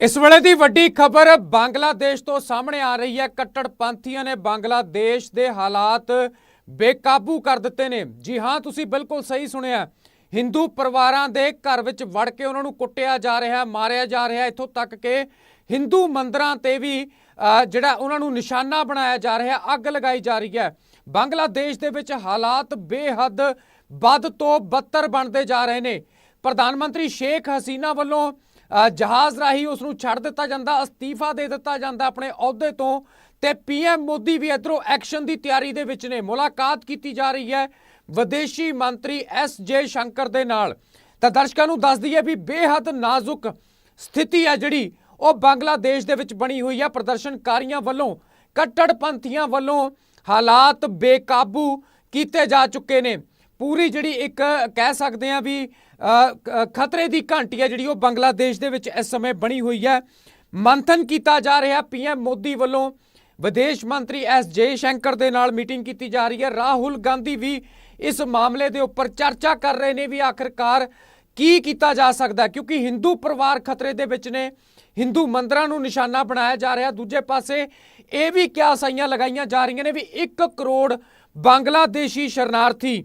ਇਸ ਵੇਲੇ ਦੀ ਵੱਡੀ ਖਬਰ ਬੰਗਲਾਦੇਸ਼ ਤੋਂ ਸਾਹਮਣੇ ਆ ਰਹੀ ਹੈ। ਕੱਟੜਪੰਥੀਆਂ ਨੇ ਬੰਗਲਾਦੇਸ਼ ਦੇ ਹਾਲਾਤ ਬੇਕਾਬੂ ਕਰ ਦਿੱਤੇ ਨੇ। ਜੀ ਹਾਂ, ਤੁਸੀਂ ਬਿਲਕੁਲ ਸਹੀ ਸੁਣਿਆ। ਹਿੰਦੂ ਪਰਿਵਾਰਾਂ ਦੇ ਘਰ ਵਿੱਚ ਵੜ ਕੇ ਉਹਨਾਂ ਨੂੰ ਕੁੱਟਿਆ ਜਾ ਰਿਹਾ, ਮਾਰਿਆ ਜਾ ਰਿਹਾ। ਇੱਥੋਂ ਤੱਕ ਕਿ ਹਿੰਦੂ ਮੰਦਰਾਂ ਤੇ ਵੀ ਜਿਹੜਾ ਉਹਨਾਂ ਨੂੰ ਨਿਸ਼ਾਨਾ ਬਣਾਇਆ ਜਾ ਰਿਹਾ, ਅੱਗ ਲਗਾਈ ਜਾ ਰਹੀ ਹੈ। ਬੰਗਲਾਦੇਸ਼ ਦੇ ਵਿੱਚ ਹਾਲਾਤ ਬੇਹੱਦ ਵੱਧ ਤੋਂ ਬੱਤਰ ਬਣਦੇ ਜਾ ਰਹੇ ਨੇ। ਪ੍ਰਧਾਨ ਮੰਤਰੀ ਸ਼ੇਖ ਹਸੀਨਾ ਵੱਲੋਂ ਜਹਾਜ਼ ਰਾਹੀਂ ਉਸ ਨੂੰ ਛੱਡ ਦਿੱਤਾ ਜਾਂਦਾ, ਅਸਤੀਫਾ ਦੇ ਦਿੱਤਾ ਜਾਂਦਾ ਆਪਣੇ ਅਹੁਦੇ ਤੋਂ ਤੇ ਪੀਐਮ ਮੋਦੀ ਵੀ ਇਧਰੋਂ ਐਕਸ਼ਨ ਦੀ ਤਿਆਰੀ ਦੇ ਵਿੱਚ ਨੇ। ਮੁਲਾਕਾਤ ਕੀਤੀ ਜਾ ਰਹੀ ਹੈ ਵਿਦੇਸ਼ੀ ਮੰਤਰੀ ਐਸ ਜੇ ਸ਼ੰਕਰ ਦੇ ਨਾਲ। ਤਾਂ ਦਰਸ਼ਕਾਂ ਨੂੰ ਦੱਸ ਦਈਏ ਵੀ ਬੇਹੱਦ ਨਾਜ਼ੁਕ ਸਥਿਤੀ ਹੈ ਜਿਹੜੀ, ਉਹ ਬੰਗਲਾਦੇਸ਼ ਦੇ ਵਿੱਚ ਬਣੀ ਹੋਈ ਹੈ। ਪ੍ਰਦਰਸ਼ਨਕਾਰੀਆਂ ਵੱਲੋਂ, ਕੱਟੜਪੰਥੀਆਂ ਵੱਲੋਂ ਹਾਲਾਤ ਬੇਕਾਬੂ ਕੀਤੇ ਜਾ ਚੁੱਕੇ ਨੇ। ਪੂਰੀ ਜਿਹੜੀ ਇੱਕ ਕਹਿ ਸਕਦੇ ਆ ਵੀ ਖਤਰੇ ਦੀ ਘੰਟੀ ਹੈ ਜਿਹੜੀ ਉਹ ਬੰਗਲਾਦੇਸ਼ ਦੇ ਵਿੱਚ ਇਸ ਸਮੇਂ ਬਣੀ ਹੋਈ ਹੈ। ਮੰਥਨ ਕੀਤਾ ਜਾ ਰਿਹਾ ਪੀਐਮ ਮੋਦੀ ਵੱਲੋਂ ਵਿਦੇਸ਼ ਮੰਤਰੀ ਐਸ ਜੇ ਸ਼ੰਕਰ ਦੇ ਨਾਲ ਮੀਟਿੰਗ ਕੀਤੀ ਜਾ ਰਹੀ ਹੈ। ਰਾਹੁਲ ਗਾਂਧੀ ਵੀ ਇਸ ਮਾਮਲੇ ਦੇ ਉੱਪਰ ਚਰਚਾ ਕਰ ਰਹੇ ਨੇ ਵੀ ਆਖਰਕਾਰ ਕੀ ਕੀਤਾ ਜਾ ਸਕਦਾ ਕਿਉਂਕਿ ਹਿੰਦੂ ਪਰਿਵਾਰ ਖਤਰੇ ਦੇ ਵਿੱਚ ਨੇ। ਹਿੰਦੂ ਮੰਦਰਾਂ ਨੂੰ ਨਿਸ਼ਾਨਾ ਬਣਾਇਆ ਜਾ ਰਿਹਾ। ਦੂਜੇ ਪਾਸੇ ਇਹ ਵੀ ਕਿਆਸਾਈਆਂ ਲਗਾਈਆਂ ਜਾ ਰਹੀਆਂ ਨੇ ਵੀ 1 ਕਰੋੜ ਬੰਗਲਾਦੇਸ਼ੀ ਸ਼ਰਨਾਰਥੀ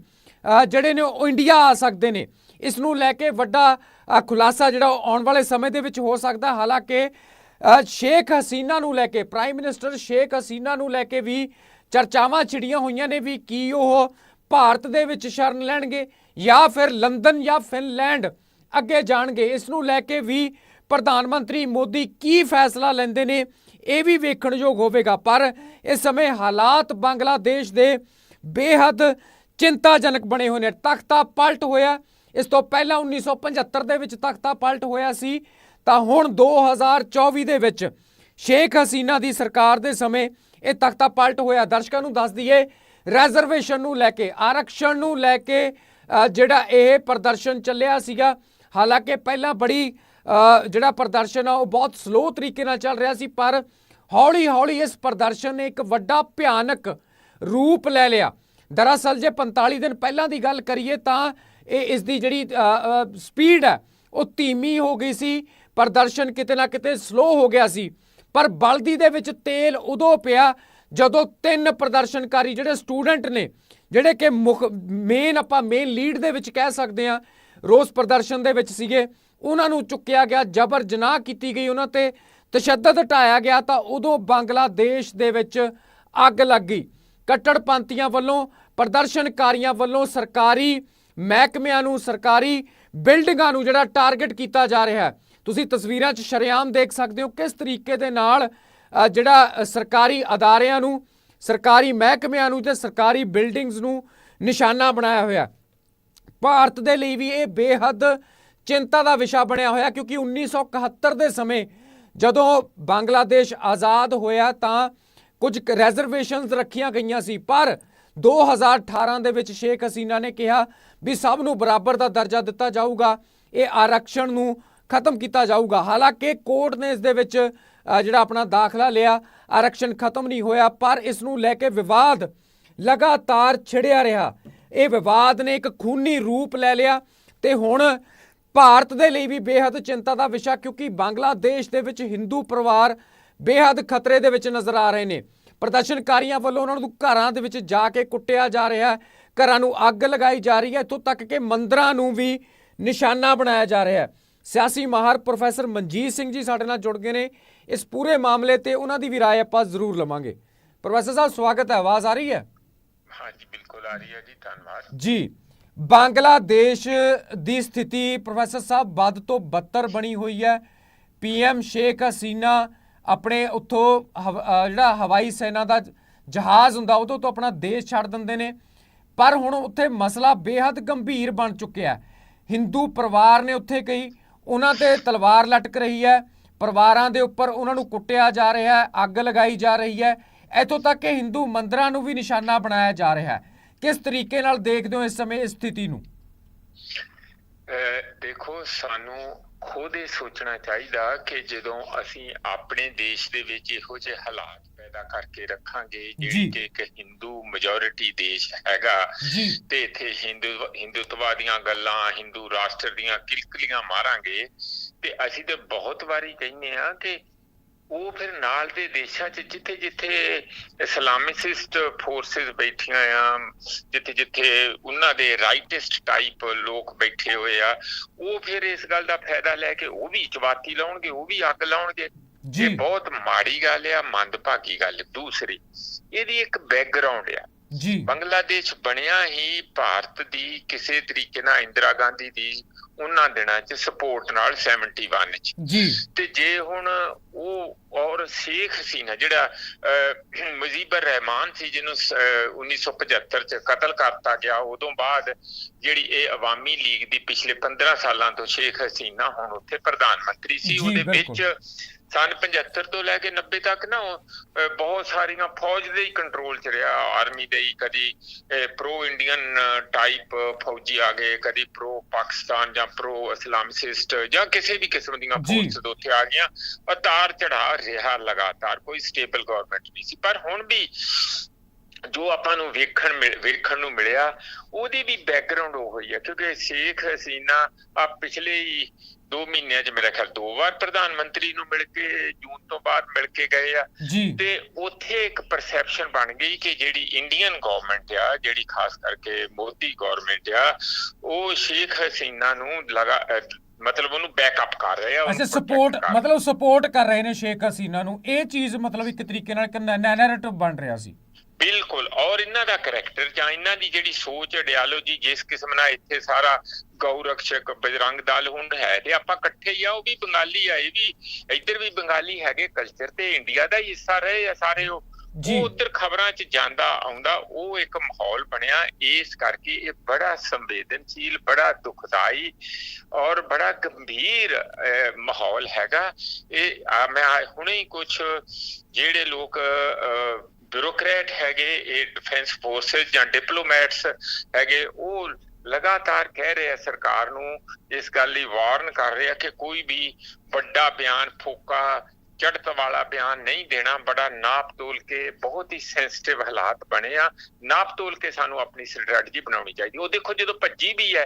ਜਿਹੜੇ ਨੇ ਉਹ ਇੰਡੀਆ ਆ ਸਕਦੇ ਨੇ। ਇਸ ਨੂੰ ਲੈ ਕੇ ਵੱਡਾ ਖੁਲਾਸਾ ਜਿਹੜਾ ਉਹ ਆਉਣ ਵਾਲੇ ਸਮੇਂ ਦੇ ਵਿੱਚ ਹੋ ਸਕਦਾ। ਹਾਲਾਂਕਿ ਸ਼ੇਖ ਹਸੀਨਾ ਨੂੰ ਲੈ ਕੇ, ਪ੍ਰਾਈਮ ਮਿਨਿਸਟਰ ਸ਼ੇਖ ਹਸੀਨਾ ਨੂੰ ਲੈ ਕੇ ਵੀ ਚਰਚਾਵਾਂ ਛਿੜੀਆਂ ਹੋਈਆਂ ਨੇ ਵੀ ਕੀ ਉਹ ਭਾਰਤ ਦੇ ਵਿੱਚ ਸ਼ਰਨ ਲੈਣਗੇ ਜਾਂ ਫਿਰ ਲੰਡਨ ਜਾਂ ਫਿਨਲੈਂਡ ਅੱਗੇ ਜਾਣਗੇ। ਇਸ ਨੂੰ ਲੈ ਕੇ ਵੀ ਪ੍ਰਧਾਨ ਮੰਤਰੀ ਮੋਦੀ ਕੀ ਫੈਸਲਾ ਲੈਂਦੇ ਨੇ, ਇਹ ਵੀ ਵੇਖਣਯੋਗ ਹੋਵੇਗਾ। ਪਰ ਇਸ ਸਮੇਂ ਹਾਲਾਤ ਬੰਗਲਾਦੇਸ਼ ਦੇ ਬੇਹੱਦ ਚਿੰਤਾਜਨਕ ਬਣੇ ਹੋਏ ਨੇ। ਤਖਤਾ ਪਲਟ ਹੋਇਆ ਇਸ ਤੋਂ ਪਹਿਲਾਂ 1975 ਦੇ ਵਿੱਚ ਤਖਤਾ ਪਲਟ ਹੋਇਆ ਸੀ, ਤਾਂ ਹੁਣ 2024 ਦੇ ਵਿੱਚ ਸ਼ੇਖ ਹਸੀਨਾ ਦੀ ਸਰਕਾਰ ਦੇ ਸਮੇਂ ਇਹ ਤਖਤਾ ਪਲਟ ਹੋਇਆ। ਦਰਸ਼ਕਾਂ ਨੂੰ ਦੱਸ ਦਈਏ ਰਿਜ਼ਰਵੇਸ਼ਨ ਨੂੰ ਲੈ ਕੇ, ਆਰਕਸ਼ਣ ਨੂੰ ਲੈ ਕੇ ਜਿਹੜਾ ਇਹ ਪ੍ਰਦਰਸ਼ਨ ਚੱਲਿਆ ਸੀਗਾ, ਹਾਲਾਂਕਿ ਪਹਿਲਾਂ ਬੜੀ ਜਿਹੜਾ ਪ੍ਰਦਰਸ਼ਨ ਆ, ਉਹ ਬਹੁਤ ਸਲੋ ਤਰੀਕੇ ਨਾਲ ਚੱਲ ਰਿਹਾ ਸੀ, ਪਰ ਹੌਲੀ ਹੌਲੀ ਇਸ ਪ੍ਰਦਰਸ਼ਨ ਨੇ ਇੱਕ ਵੱਡਾ ਭਿਆਨਕ ਰੂਪ ਲੈ ਲਿਆ। ਦਰਅਸਲ ਜੇ 45 ਦਿਨ ਪਹਿਲਾਂ ਦੀ ਗੱਲ ਕਰੀਏ ਤਾਂ ਇਹ ਇਸ ਦੀ ਜਿਹੜੀ ਸਪੀਡ ਹੈ, ਉਹ ਧੀਮੀ ਹੋ ਗਈ ਸੀ, ਪ੍ਰਦਰਸ਼ਨ ਕਿਤੇ ਨਾ ਕਿਤੇ ਸਲੋ ਹੋ ਗਿਆ ਸੀ। ਪਰ ਬਲਦੀ ਦੇ ਵਿੱਚ ਤੇਲ ਉਦੋਂ ਪਿਆ ਜਦੋਂ ਤਿੰਨ ਪ੍ਰਦਰਸ਼ਨਕਾਰੀ ਜਿਹੜੇ ਸਟੂਡੈਂਟ ਨੇ, ਜਿਹੜੇ ਕਿ ਮੁਖ ਮੇਨ ਆਪਾਂ ਮੇਨ ਲੀਡ ਦੇ ਵਿੱਚ ਕਹਿ ਸਕਦੇ ਆ ਰੋਸ ਪ੍ਰਦਰਸ਼ਨ ਦੇ ਵਿੱਚ ਸੀਗੇ, ਉਹਨਾਂ ਨੂੰ ਚੁੱਕਿਆ ਗਿਆ ਜਬਰ ਜਨਾਹ ਕੀਤੀ ਗਈ ਉਹਨਾਂ ਤੇ, ਤਸ਼ੱਦਦ ਢਾਇਆ ਗਿਆ ਤਾਂ ਉਦੋਂ ਬੰਗਲਾਦੇਸ਼ ਦੇ ਵਿੱਚ ਅੱਗ ਲੱਗ ਗਈ। ਕੱਟੜਪੰਥੀਆਂ ਵੱਲੋਂ, ਪ੍ਰਦਰਸ਼ਨਕਾਰੀਆਂ ਵੱਲੋਂ ਸਰਕਾਰੀ ਮਹਿਕਮਿਆਂ ਨੂੰ, ਸਰਕਾਰੀ ਬਿਲਡਿੰਗਾਂ ਨੂੰ ਜਿਹੜਾ ਟਾਰਗੇਟ ਕੀਤਾ ਜਾ ਰਿਹਾ ਹੈ। ਤੁਸੀਂ ਤਸਵੀਰਾਂ 'ਚ ਸ਼ਰੇਆਮ ਦੇਖ ਸਕਦੇ ਹੋ ਕਿਸ ਤਰੀਕੇ ਦੇ ਨਾਲ ਜਿਹੜਾ ਸਰਕਾਰੀ ਅਦਾਰਿਆਂ ਨੂੰ, ਸਰਕਾਰੀ ਮਹਿਕਮਿਆਂ ਨੂੰ ਤੇ ਸਰਕਾਰੀ ਬਿਲਡਿੰਗਸ ਨੂੰ ਨਿਸ਼ਾਨਾ ਬਣਾਇਆ ਹੋਇਆ ਭਾਰਤ ਦੇ ਲਈ ਵੀ ਇਹ ਬੇਹੱਦ ਚਿੰਤਾ ਦਾ ਵਿਸ਼ਾ ਬਣਿਆ ਹੋਇਆ, ਕਿਉਂਕਿ 1971 ਦੇ ਸਮੇਂ ਜਦੋਂ ਬੰਗਲਾਦੇਸ਼ ਆਜ਼ਾਦ ਹੋਇਆ ਤਾਂ ਕੁਝ ਰਿਜ਼ਰਵੇਸ਼ਨਸ ਰੱਖੀਆਂ ਗਈਆਂ ਸੀ, ਪਰ 2018 ਦੇ ਵਿੱਚ ਸ਼ੇਖ ਹਸੀਨਾ ਨੇ ਕਿਹਾ ਵੀ ਸਭ ਨੂੰ ਬਰਾਬਰ ਦਾ ਦਰਜਾ ਦਿੱਤਾ ਜਾਊਗਾ, ਇਹ ਆਰਕਸ਼ਣ ਨੂੰ ਖਤਮ ਕੀਤਾ ਜਾਊਗਾ। ਹਾਲਾਂਕਿ ਕੋਰਟ ਨੇ ਇਸ ਦੇ ਵਿੱਚ ਜਿਹੜਾ ਆਪਣਾ ਦਾਖਲਾ ਲਿਆ, ਆਰਕਸ਼ਣ ਖਤਮ ਨਹੀਂ ਹੋਇਆ, ਪਰ ਇਸ ਨੂੰ ਲੈ ਕੇ ਵਿਵਾਦ ਲਗਾਤਾਰ ਛਿੜਿਆ ਰਿਹਾ। ਇਹ ਵਿਵਾਦ ਨੇ ਇੱਕ ਖੂਨੀ ਰੂਪ ਲੈ ਲਿਆ ਤੇ ਹੁਣ ਭਾਰਤ ਦੇ ਲਈ ਵੀ ਬੇਹੱਦ ਚਿੰਤਾ ਦਾ ਵਿਸ਼ਾ ਕਿਉਂਕਿ ਬੰਗਲਾਦੇਸ਼ ਦੇ ਵਿੱਚ ਹਿੰਦੂ ਪਰਿਵਾਰ ਬੇਹੱਦ ਖਤਰੇ ਦੇ ਵਿੱਚ ਨਜ਼ਰ ਆ ਰਹੇ ਨੇ। ਪ੍ਰਦਰਸ਼ਨਕਾਰੀਆਂ ਵੱਲੋਂ ਉਹਨਾਂ ਨੂੰ ਘਰਾਂ ਦੇ ਵਿੱਚ ਜਾ ਕੇ ਕੁੱਟਿਆ ਜਾ ਰਿਹਾ ਹੈ। ਘਰਾਂ ਨੂੰ ਅੱਗ ਲਗਾਈ ਜਾ ਰਹੀ ਹੈ। ਇੱਥੋਂ ਤੱਕ ਕਿ ਮੰਦਰਾਂ ਨੂੰ ਵੀ ਨਿਸ਼ਾਨਾ ਬਣਾਇਆ ਜਾ ਰਿਹਾ ਹੈ। ਸਿਆਸੀ ਮਾਹਰ ਪ੍ਰੋਫੈਸਰ ਮਨਜੀਤ ਸਿੰਘ ਜੀ ਸਾਡੇ ਨਾਲ ਜੁੜ ਗਏ ਨੇ। ਇਸ ਪੂਰੇ ਮਾਮਲੇ ਤੇ ਉਹਨਾਂ ਦੀ ਵੀ ਰਾਏ ਆਪਾਂ ਜ਼ਰੂਰ ਲਵਾਂਗੇ। ਪ੍ਰੋਫੈਸਰ ਸਾਹਿਬ ਸਵਾਗਤ ਹੈ। ਆਵਾਜ਼ ਆ ਰਹੀ ਹੈ? ਹਾਂਜੀ ਬਿਲਕੁਲ ਆ ਰਹੀ ਹੈ ਜੀ। ਧੰਨਵਾਦ। ਜੀ। ਬੰਗਲਾਦੇਸ਼ ਦੀ ਸਥਿਤੀ ਪ੍ਰੋਫੈਸਰ ਸਾਹਿਬ ਵੱਧ ਤੋਂ ਬੱਤਰ ਬਣੀ ਹੋਈ ਹੈ। ਪੀਐਮ ਸ਼ੇਖ ਹਸੀਨਾ ਆਪਣੇ ਉੱਥੋਂ ਹਵ- ਜਿਹੜਾ ਹਵਾਈ ਸੈਨਾ ਦਾ ਜਹਾਜ਼ ਹੁੰਦਾ ਉਦੋਂ ਤੋਂ ਆਪਣਾ ਦੇਸ਼ ਛੱਡ ਦਿੰਦੇ ਨੇ। ਪਰ ਹੁਣ ਉੱਥੇ ਮਸਲਾ ਬੇਹੱਦ ਗੰਭੀਰ ਬਣ ਚੁੱਕਿਆ ਹੈ। ਹਿੰਦੂ ਪਰਿਵਾਰ ਨੇ ਉੱਥੇ ਕਈ ਉਹਨਾਂ ਤੇ ਤਲਵਾਰ ਲਟਕ ਰਹੀ ਹੈ। ਪਰਿਵਾਰਾਂ ਦੇ ਉੱਪਰ ਉਹਨਾਂ ਨੂੰ ਕੁੱਟਿਆ ਜਾ ਰਿਹਾ ਹੈ, ਅੱਗ ਲਗਾਈ ਜਾ ਰਹੀ ਹੈ। ਇੱਥੋਂ ਤੱਕ ਕਿ ਹਿੰਦੂ ਮੰਦਰਾਂ ਨੂੰ ਵੀ ਨਿਸ਼ਾਨਾ ਬਣਾਇਆ ਜਾ ਰਿਹਾ ਹੈ। ਕਿਸ ਤਰੀਕੇ ਨਾਲ ਦੇਖਦੇ ਹੋ ਇਸ ਸਮੇਂ ਇਸ ਸਥਿਤੀ ਨੂੰ? ਦੇਖੋ, ਸਾਨੂੰ ਖੁਦ ਇਹ ਸੋਚਣਾ ਚਾਹੀਦਾ ਕਿ ਜਦੋਂ ਅਸੀਂ ਆਪਣੇ ਦੇਸ਼ ਦੇ ਵਿੱਚ ਇਹੋ ਜਿਹੇ ਹਾਲਾਤ ਪੈਦਾ ਕਰਕੇ ਰੱਖਾਂਗੇ। ਜਿਹੜੀ ਕਿ ਇੱਕ ਹਿੰਦੂ ਮੈਜੋਰਿਟੀ ਦੇਸ਼ ਹੈਗਾ ਤੇ ਇੱਥੇ ਹਿੰਦੂ ਹਿੰਦੂਤਵਾਦੀਆਂ ਗੱਲਾਂ ਹਿੰਦੂ ਰਾਸ਼ਟਰ ਦੀਆਂ ਕਿਲਕਲੀਆਂ ਮਾਰਾਂਗੇ ਤੇ ਅਸੀਂ ਤੇ ਬਹੁਤ ਵਾਰੀ ਕਹਿੰਦੇ ਆ ਕਿ ਉਹ ਫਿਰ ਨਾਲ ਦੇ ਦੇਸ਼ਾਂ 'ਚ ਜਿੱਥੇ ਜਿੱਥੇ ਇਸਲਾਮਿਸਟ ਫੋਰਸਸ ਬੈਠੀਆਂ ਆ ਜਿੱਥੇ ਜਿੱਥੇ ਉਹਨਾਂ ਦੇ ਰਾਈਟਿਸਟ ਟਾਈਪ ਲੋਕ ਬੈਠੇ ਹੋਏ ਆ ਉਹ ਫਿਰ ਇਸ ਗੱਲ ਦਾ ਫਾਇਦਾ ਲੈ ਕੇ ਉਹ ਵੀ ਚਵਾਤੀ ਲਾਉਣਗੇ ਉਹ ਵੀ ਅੱਗ ਲਾਉਣਗੇ। ਜੀ। ਇਹ ਬਹੁਤ ਮਾੜੀ ਗੱਲ ਆ ਮੰਦਭਾਗੀ ਗੱਲ। ਦੂਸਰੀ ਇਹਦੀ ਇੱਕ ਬੈਕਗ੍ਰਾਉਂਡ ਆ। ਜੀ। ਬੰਗਲਾਦੇਸ਼ ਬਣਿਆ ਹੀ ਭਾਰਤ ਦੀ ਕਿਸੇ ਤਰੀਕੇ ਨਾਲ ਇੰਦਰਾ ਗਾਂਧੀ ਦੀ ਉਹਨਾਂ ਦਿਨਾਂ 'ਚ ਸਪੋਰਟ ਨਾਲ 71 'ਚ। ਜੀ। ਤੇ ਜੇ ਹੁਣ ਉਹ ਔਰ ਸ਼ੇਖ ਹਸੀਨਾ ਜਿਹੜਾ ਅਹ, ਮੁਜੀਬਰ ਰਹਿਮਾਨ ਸੀ ਜਿਹਨੂੰ ਸ- ਅਹ, 1975 ਚ ਕਤਲ ਕਰਤਾ ਗਿਆ ਉਦੋਂ ਬਾਅਦ ਜਿਹੜੀ ਇਹ ਅਵਾਮੀ ਲੀਗ ਦੀ ਪਿਛਲੇ 15 ਸਾਲਾਂ ਤੋਂ ਸ਼ੇਖ ਹਸੀਨਾ ਹੁਣ ਉੱਥੇ ਪ੍ਰਧਾਨ ਮੰਤਰੀ ਸੀ ਉਹਦੇ। ਵਿੱਚ ਸਨ 75 ਤੋਂ ਲੈ ਕੇ 90 ਤੱਕ ਨਾ ਬਹੁਤ ਸਾਰੀਆਂ ਫੌਜ ਦੇ ਹੀ ਕੰਟਰੋਲ 'ਚ ਰਿਹਾ ਆਰਮੀ ਦੇ ਹੀ ਕਦੀ ਪ੍ਰੋ ਇੰਡੀਅਨ ਟਾਈਪ ਫੌਜੀ ਆ ਗਏ ਕਦੀ ਪ੍ਰੋ ਪਾਕਿਸਤਾਨ ਜਾਂ ਪ੍ਰੋ ਇਸਲਾਮਿਸਟ ਜਾਂ ਕਿਸੇ ਵੀ ਕਿਸਮ ਦੀਆਂ ਜੀ। ਫੋਰਸਸ ਉੱਥੇ ਆ ਗਈਆਂ। ਉਤਾਰ ਚੜਾ ਰਿਹਾ ਲਗਾਤਾਰ ਕੋਈ ਸਟੇਬਲ ਗਵਰਨਮੈਂਟ ਨਹੀਂ ਸੀ। ਪਰ ਹੁਣ ਵੀ ਜੋ ਆਪਾਂ ਨੂੰ ਵੇਖਣ ਵੇਖਣ ਨੂੰ ਮਿਲਿਆ ਉਹਦੀ ਵੀ ਬੈਕਗ੍ਰਾਉਂਡ ਉਹ ਹੋਈ ਹੈ ਕਿਉਂਕਿ ਸ਼ੇਖ ਹਸੀਨਾ ਆ ਪਿਛਲੇ 2 ਮਹੀਨਿਆਂ 'ਚ ਮੇਰਾ ਖਿਆਲ ਦੋ ਵਾਰ ਪ੍ਰਧਾਨ ਮੰਤਰੀ ਨੂੰ ਮਿਲ ਕੇ ਜੂਨ ਤੋਂ ਬਾਅਦ ਮਿਲ ਕੇ ਗਏ ਆ। ਤੇ ਉੱਥੇ ਇੱਕ ਪਰਸੈਪਸ਼ਨ ਬਣ ਗਈ ਕਿ ਜਿਹੜੀ ਇੰਡੀਅਨ ਗਵਰਨਮੈਂਟ ਆ ਜਿਹੜੀ ਖਾਸ ਕਰਕੇ ਮੋਦੀ ਗਵਰਨਮੈਂਟ ਆ ਉਹ ਸ਼ੇਖ ਹਸੀਨਾ ਨੂੰ ਲਗਾ ਮਤਲਬ ਉਹਨੂੰ ਬੈਕਅਪ ਕਰ ਰਹੇ ਆ ਅੱਛਾ ਸਪੋਰਟ। ਮਤਲਬ ਸਪੋਰਟ ਕਰ ਰਹੇ ਨੇ ਸ਼ੇਖ ਹਸੀਨਾ ਨੂੰ। ਇਹ ਚੀਜ਼ ਮਤਲਬ ਇੱਕ ਤਰੀਕੇ ਨਾਲ ਇੱਕ ਨੈਰੇਟਿਵ ਬਣ ਰਿਹਾ ਸੀ। ਬਿਲਕੁਲ। ਔਰ ਇਹਨਾਂ ਦਾ ਕੈਰੈਕਟਰ ਜਾਂ ਇਹਨਾਂ ਦੀ ਜਿਹੜੀ ਸੋਚ ਆਈਡੀਓਲੋਜੀ ਜਿਸ ਕਿਸਮ ਨਾਲ ਇੱਥੇ ਸਾਰਾ ਗਊ ਰਕਸ਼ਕ ਬਜਰੰਗ ਦਲ ਹੁਣ ਹੈ ਤੇ ਆਪਾਂ ਇਕੱਠੇ ਹੀ ਆ ਉਹ ਵੀ ਬੰਗਾਲੀ ਆ ਇਹ ਵੀ ਇੱਧਰ ਵੀ ਬੰਗਾਲੀ ਹੈਗੇ ਕਲਚਰ ਤੇ ਇੰਡੀਆ ਦਾ ਹਿੱਸਾ ਰਹੇ ਆ ਸਾਰੇ ਉਹ। ਉਹ ਉੱਧਰ ਖਬਰਾਂ 'ਚ ਜਾਂਦਾ ਆਉਂਦਾ ਉਹ ਇੱਕ ਮਾਹੌਲ ਬਣਿਆ ਇਸ ਕਰਕੇ ਇਹ ਬੜਾ ਸੰਵੇਦਨਸ਼ੀਲ ਬੜਾ ਦੁਖਦਾਈ ਔਰ ਬੜਾ ਗੰਭੀਰ ਮਾਹੌਲ ਹੈਗਾ। ਇਹ ਮੈਂ ਹੁਣੇ ਹੀ ਕੁਝ ਜਿਹੜੇ ਲੋਕ ਬਿਊਰੋਕਰੇਟ ਹੈਗੇ, ਇਹ ਡਿਫੈਂਸ ਫੋਰਸਸ ਜਾਂ ਡਿਪਲੋਮੈਟਸ ਹੈਗੇ, ਉਹ ਲਗਾਤਾਰ ਕਹਿ ਰਹੇ ਆ ਸਰਕਾਰ ਨੂੰ, ਇਸ ਗੱਲ ਲਈ ਵਾਰਨ ਕਰ ਰਹੇ ਆ ਕਿ ਕੋਈ ਵੀ ਵੱਡਾ ਬਿਆਨ, ਫੋਕਾ ਚੜਤ ਵਾਲਾ ਬਿਆਨ ਨਹੀਂ ਦੇਣਾ ਬੜਾ ਨਾਪ ਤੋਲ ਕੇ ਬਹੁਤ ਹੀ ਸੈਂਸਿਟਿਵ ਹਾਲਾਤ ਬਣੇ ਆ। ਨਾਪ ਤੋਲ ਕੇ ਸਾਨੂੰ ਆਪਣੀ ਸਟ੍ਰੈਟਜੀ ਬਣਾਉਣੀ ਚਾਹੀਦੀ। ਉਹ ਦੇਖੋ ਜਦੋਂ ਭੱਜੀ ਵੀ ਹੈ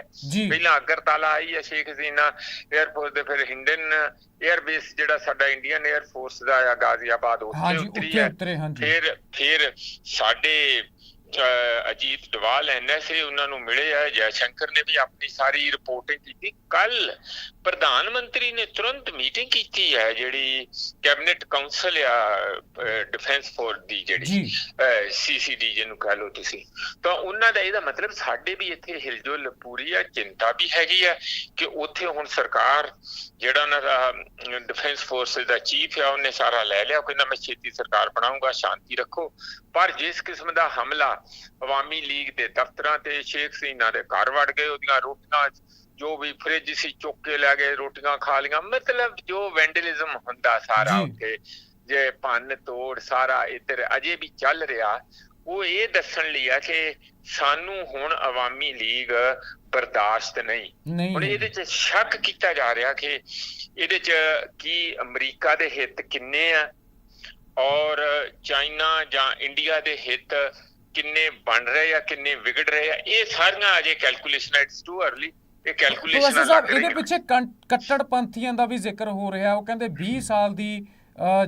ਪਹਿਲਾਂ ਅਗਰਤਾਲਾ ਆਈ ਹੈ ਸ਼ੇਖ ਹਸੀਨਾ 에ਅਰਫੋਰਸ ਦੇ ਫਿਰ ਹਿੰਡਨ 에ਅਰਬੇਸ ਜਿਹੜਾ ਸਾਡਾ ਇੰਡੀਅਨ 에ਅਰਫੋਰਸ ਦਾ ਆ ਗਾਜ਼ੀਆਬਾਦ ਉੱਥੇ ਉਤਰੀ ਹੈ। ਫਿਰ ਫਿਰ ਸਾਡੇ ਅਜੀਤ ਡਵਾਲ ਐਨਐਸਏ ਉਹਨਾਂ ਨੂੰ ਮਿਲੇ ਆ ਜੈ ਸ਼ੰਕਰ ਨੇ ਵੀ ਆਪਣੀ ਸਾਰੀ ਰਿਪੋਰਟਿੰਗ ਕੀਤੀ। ਕੱਲ ਪ੍ਰਧਾਨ ਮੰਤਰੀ ਨੇ ਤੁਰੰਤ ਮੀਟਿੰਗ ਕੀਤੀ ਹੈ ਜਿਹੜੀ ਕੈਬਨਿਟ ਕਾਉਂਸਲ ਆ ਡਿਫੈਂਸ ਫੋਰਸ ਦੀ ਜਿਹੜੀ ਸੀਸੀਡੀ ਜਿਹਨੂੰ ਕਹ ਲਓ ਤੁਸੀਂ। ਤਾਂ ਉਹਨਾਂ ਦਾ ਇਹਦਾ ਮਤਲਬ ਸਾਡੇ ਵੀ ਇੱਥੇ ਹਿਲਜੁਲ ਪੂਰੀ ਆ ਚਿੰਤਾ ਵੀ ਹੈਗੀ ਆ ਕਿ ਉੱਥੇ ਹੁਣ ਸਰਕਾਰ ਜਿਹੜਾ ਉਹਨਾਂ ਦਾ ਡਿਫੈਂਸ ਫੋਰਸਸ ਦਾ ਚੀਫ ਆ ਉਹਨੇ ਸਾਰਾ ਲੈ ਲਿਆ ਕਹਿੰਦਾ ਮੈਂ ਛੇਤੀ ਸਰਕਾਰ ਬਣਾਉਂਗਾ ਸ਼ਾਂਤੀ ਰੱਖੋ। ਪਰ ਜਿਸ ਕਿਸਮ ਦਾ ਹਮਲਾ ਅਵਾਮੀ ਲੀਗ ਦੇ ਦਫ਼ਤਰਾਂ ਤੇ ਸ਼ੇਖ ਹਸੀਨਾ ਦੇ ਘਰ ਵੜ ਗਏ ਉਹਦੀਆਂ ਰੋਟੀਆਂ ਜੋ ਵੀ ਫ੍ਰਿਜ ਸੀ ਚੁੱਕ ਕੇ ਲੈ ਗਏ ਰੋਟੀਆਂ ਖਾ ਲੀਆਂ ਮਤਲਬ ਜੋ ਵੈਂਡਲਿਜ਼ਮ ਹੁੰਦਾ ਸਾਰਾ। ਉੱਥੇ ਜੇ ਭੰਨ ਤੋੜ ਸਾਰਾ ਇੱਧਰ ਅਜੇ ਵੀ ਚੱਲ ਰਿਹਾ ਉਹ ਇਹ ਦੱਸਣ ਲਈ ਆ ਕਿ ਸਾਨੂੰ ਹੁਣ ਅਵਾਮੀ ਲੀਗ ਬਰਦਾਸ਼ਤ ਨਹੀਂ। ਹੁਣ ਇਹਦੇ ਚ ਸ਼ੱਕ ਕੀਤਾ ਜਾ ਰਿਹਾ ਕਿ ਇਹਦੇ ਚ ਕੀ ਅਮਰੀਕਾ ਦੇ ਹਿੱਤ ਕਿੰਨੇ ਆ ਔਰ ਚਾਈਨਾ ਜਾਂ ਇੰਡੀਆ ਦੇ ਹਿੱਤ ਕਿੰਨੇ ਬਣ ਰਹੇ ਆ ਕਿੰਨੇ ਵਿਗੜ ਰਹੇ ਆ ਇਹ ਸਾਰੀਆਂ ਅਜੇ ਕੈਲਕੂਲੇਸ਼ਨ ਇਟਸ ਟੂ ਅਰਲੀ ਇਹ ਕੈਲਕੂਲੇਸ਼ਨ ਵੈਸੇ ਸਾਹਿਬ ਇਹਦੇ ਪਿੱਛੇ ਕੱਟੜਪੰਥੀਆਂ ਦਾ ਵੀ ਜ਼ਿਕਰ ਹੋ ਰਿਹਾ ਉਹ ਕਹਿੰਦੇ 20 ਸਾਲ ਦੀ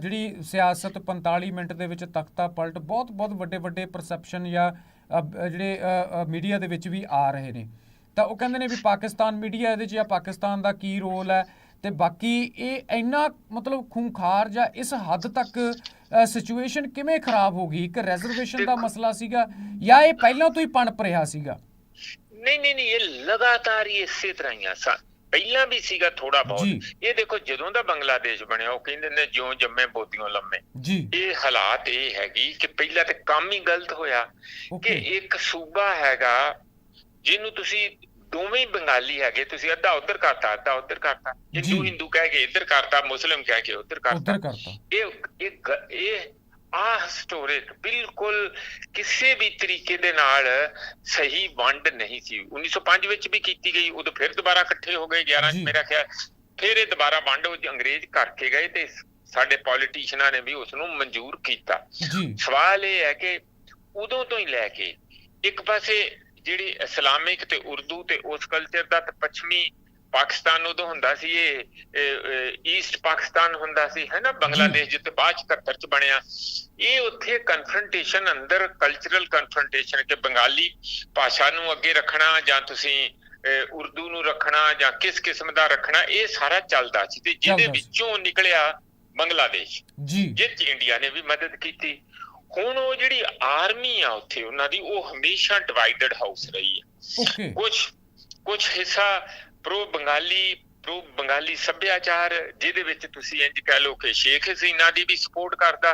ਜਿਹੜੀ ਸਿਆਸਤ 45 ਮਿੰਟ ਦੇ ਵਿੱਚ ਤਖਤਾ ਪਲਟ ਬਹੁਤ ਬਹੁਤ ਵੱਡੇ ਵੱਡੇ ਪਰਸੈਪਸ਼ਨ ਜਾਂ ਜਿਹੜੇ ਮੀਡੀਆ ਦੇ ਵਿੱਚ ਵੀ ਆ ਰਹੇ ਨੇ। ਤਾਂ ਉਹ ਕਹਿੰਦੇ ਨੇ ਵੀ ਪਾਕਿਸਤਾਨ ਮੀਡੀਆ ਇਹਦੇ 'ਚ ਜਾਂ ਪਾਕਿਸਤਾਨ ਦਾ ਕੀ ਰੋਲ ਹੈ ਤੇ ਬਾਕੀ ਇਹ ਇੰਨਾ ਮਤਲਬ ਖੂੰਖਾਰ ਜਾਂ ਇਸ ਹੱਦ ਤੱਕ ਸਿਚੁਏਸ਼ਨ ਕਿਵੇਂ ਖਰਾਬ ਹੋ ਗਈ? ਇੱਕ ਰਿਜ਼ਰਵੇਸ਼ਨ ਦਾ ਮਸਲਾ ਸੀਗਾ ਜਾਂ ਇਹ ਪਹਿਲਾਂ ਤੋਂ ਹੀ ਪਣਪ ਰਿਹਾ ਸੀਗਾ? ਨਹੀਂ ਨਹੀਂ ਨਹੀਂ ਇਹ ਲਗਾਤਾਰ ਹੀ ਇਸੇ ਤਰ੍ਹਾਂ ਹੀ ਆ। ਸਾ- ਪਹਿਲਾਂ ਵੀ ਸੀਗਾ ਥੋੜਾ। ਬਹੁਤ। ਇਹ ਦੇਖੋ ਜਦੋਂ ਦਾ ਬੰਗਲਾਦੇਸ਼ ਬਣਿਆ ਉਹ ਕਹਿੰਦੇ ਨੇ ਜਿਉਂ ਜੰਮੇ ਬੋਤੀਆਂ ਲੰਮੇ। ਇਹ ਹਾਲਾਤ ਇਹ ਹੈਗੀ ਕਿ ਪਹਿਲਾਂ ਤੇ ਕੰਮ ਹੀ ਗਲਤ ਹੋਇਆ ਕਿ ਇੱਕ ਸੂਬਾ ਹੈਗਾ ਜਿਹਨੂੰ ਤੁਸੀਂ ਦੋਵੇਂ ਬੰਗਾਲੀ ਹੈਗੇ ਤੁਸੀਂ ਅੱਧਾ ਉੱਧਰ ਕਰਤਾ ਅੱਧਾ ਉੱਧਰ ਕਰਤਾ। ਹਿੰਦੂ। ਹਿੰਦੂ ਕਹਿ ਕੇ ਇੱਧਰ ਕਰਤਾ ਮੁਸਲਿਮ ਕਹਿ ਕੇ ਉੱਧਰ ਕਰਤਾ। ਇਹ ਇਹ ਇਹ ਆ ਹਿਸਟੋਰਿਕ ਬਿਲਕੁਲ ਕਿਸੇ ਵੀ ਤਰੀਕੇ ਦੇ ਨਾਲ ਸਹੀ ਵੰਡ ਨਹੀਂ ਸੀ। 1905 ਵਿੱਚ ਵੀ ਕੀਤੀ ਗਈ ਉਦੋਂ ਫਿਰ ਦੁਬਾਰਾ ਇਕੱਠੇ ਹੋ ਗਏ 11 ਚ। ਮੇਰਾ ਖਿਆਲ ਫਿਰ ਇਹ ਦੁਬਾਰਾ ਵੰਡ ਉਹ ਅੰਗਰੇਜ਼ ਕਰਕੇ ਗਏ ਤੇ ਸਾਡੇ ਪੋਲੀਟੀਸ਼ੀਅਨਾਂ ਨੇ ਵੀ ਉਸ ਨੂੰ ਮਨਜ਼ੂਰ ਕੀਤਾ। ਸਵਾਲ ਇਹ ਹੈ ਕਿ ਉਦੋਂ ਤੋਂ ਹੀ ਲੈ ਕੇ ਇੱਕ ਪਾਸੇ ਜਿਹੜੀ ਇਸਲਾਮਿਕ ਤੇ ਉਰਦੂ ਤੇ ਉਸ ਕਲਚਰ ਦਾ ਤੇ ਪੱਛਮੀ ਪਾਕਿਸਤਾਨ ਉਦੋਂ ਹੁੰਦਾ ਸੀ ਇਹ ਈਸਟ ਪਾਕਿਸਤਾਨ ਹੁੰਦਾ ਸੀ ਹੈ ਨਾ? ਬੰਗਲਾਦੇਸ਼ ਜਿੱਤੇ ਬਾਅਦ ਚ 71 ਚ ਬਣਿਆ। ਇਹ ਉੱਥੇ ਕਨਫਰੰਟੇਸ਼ਨ ਅੰਦਰ ਕਲਚਰਲ ਕਨਫਰੰਟੇਸ਼ਨ ਕਿ ਬੰਗਾਲੀ ਭਾਸ਼ਾ ਨੂੰ ਅੱਗੇ ਰੱਖਣਾ ਜਾਂ ਤੁਸੀਂ ਉਰਦੂ ਨੂੰ ਰੱਖਣਾ ਜਾਂ ਕਿਸ ਕਿਸਮ ਦਾ ਰੱਖਣਾ ਇਹ ਸਾਰਾ ਚੱਲਦਾ ਸੀ ਤੇ ਜਿਹਦੇ। ਵਿੱਚੋਂ ਨਿਕਲਿਆ ਬੰਗਲਾਦੇਸ਼। ਜੀ। 'ਚ ਇੰਡੀਆ ਨੇ ਵੀ ਮਦਦ ਕੀਤੀ। ਹੁਣ ਉਹ ਜਿਹੜੀ ਆਰਮੀ ਆ ਉੱਥੇ ਉਹਨਾਂ ਦੀ ਉਹ ਹਮੇਸ਼ਾ ਡਿਵਾਈਡਡ ਹਾਊਸ ਰਹੀ ਹੈ। ਕੁਝ ਕੁਝ ਹਿੱਸਾ ਪ੍ਰੋ ਬੰਗਾਲੀ ਪ੍ਰੋ ਬੰਗਾਲੀ ਸੱਭਿਆਚਾਰ ਜਿਹਦੇ ਵਿੱਚ ਤੁਸੀਂ ਇੰਜ ਕਹਿ ਲਓ ਕਿ ਸ਼ੇਖ ਹਸੀਨਾ ਦੀ ਵੀ ਸਪੋਰਟ ਕਰਦਾ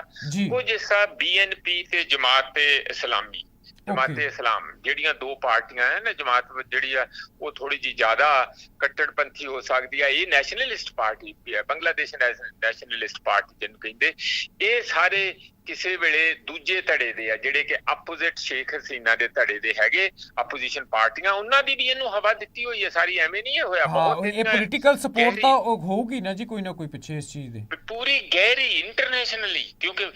ਕੁਝ ਹਿੱਸਾ ਬੀਐਨਪੀ ਤੇ ਜਮਾਤ ਇਸਲਾਮੀ ਜਮਾਤ. ਇਸਲਾਮ ਜਿਹੜੀਆਂ ਦੋ ਪਾਰਟੀਆਂ ਹੈ ਨਾ ਜਮਾਤ ਜਿਹੜੀ ਆ ਉਹ ਥੋੜੀ ਜੀ ਜ਼ਿਆਦਾ ਕੱਟੜਪੰਥੀ ਹੋ ਸਕਦੀ ਆ। ਇਹ ਨੈਸ਼ਨਲਿਸਟ ਪਾਰਟੀ ਵੀ ਹੈ ਬੰਗਲਾਦੇਸ਼ ਨੈਸ਼ਨਲਿਸਟ ਪਾਰਟੀ ਜਿਹਨੂੰ ਕਹਿੰਦੇ। ਇਹ ਸਾਰੇ ਕਿਸੇ ਵੇਲੇ ਦੂਜੇ ਧੜੇ ਦੇ ਆ ਜਿਹੜੇ ਕਿ ਆਪੋਜ਼ਿਟ ਸ਼ੇਖ ਹਸੀਨਾ ਦੇ ਧੜੇ ਦੇ ਹੈਗੇ ਆਪੋਜੀਸ਼ਨ ਪਾਰਟੀਆਂ ਉਹਨਾਂ ਦੀ ਵੀ ਇਹਨੂੰ ਹਵਾ ਦਿੱਤੀ ਹੋਈ ਹੈ ਸਾਰੀ ਐਵੇਂ ਨਹੀਂ ਹੋਇਆ ਹਾਂ ਇਹ ਪੋਲੀਟੀਕਲ ਸਪੋਰਟ ਤਾਂ ਉਹ ਹੋਊਗੀ ਨਾ ਜੀ ਕੋਈ ਨਾ ਕੋਈ ਪਿੱਛੇ ਇਸ ਚੀਜ਼ ਦੇ। ਪੂਰੀ ਗਹਿਰੀ ਇੰਟਰਨੈਸ਼ਨਲੀ ਕਿਉਂਕਿ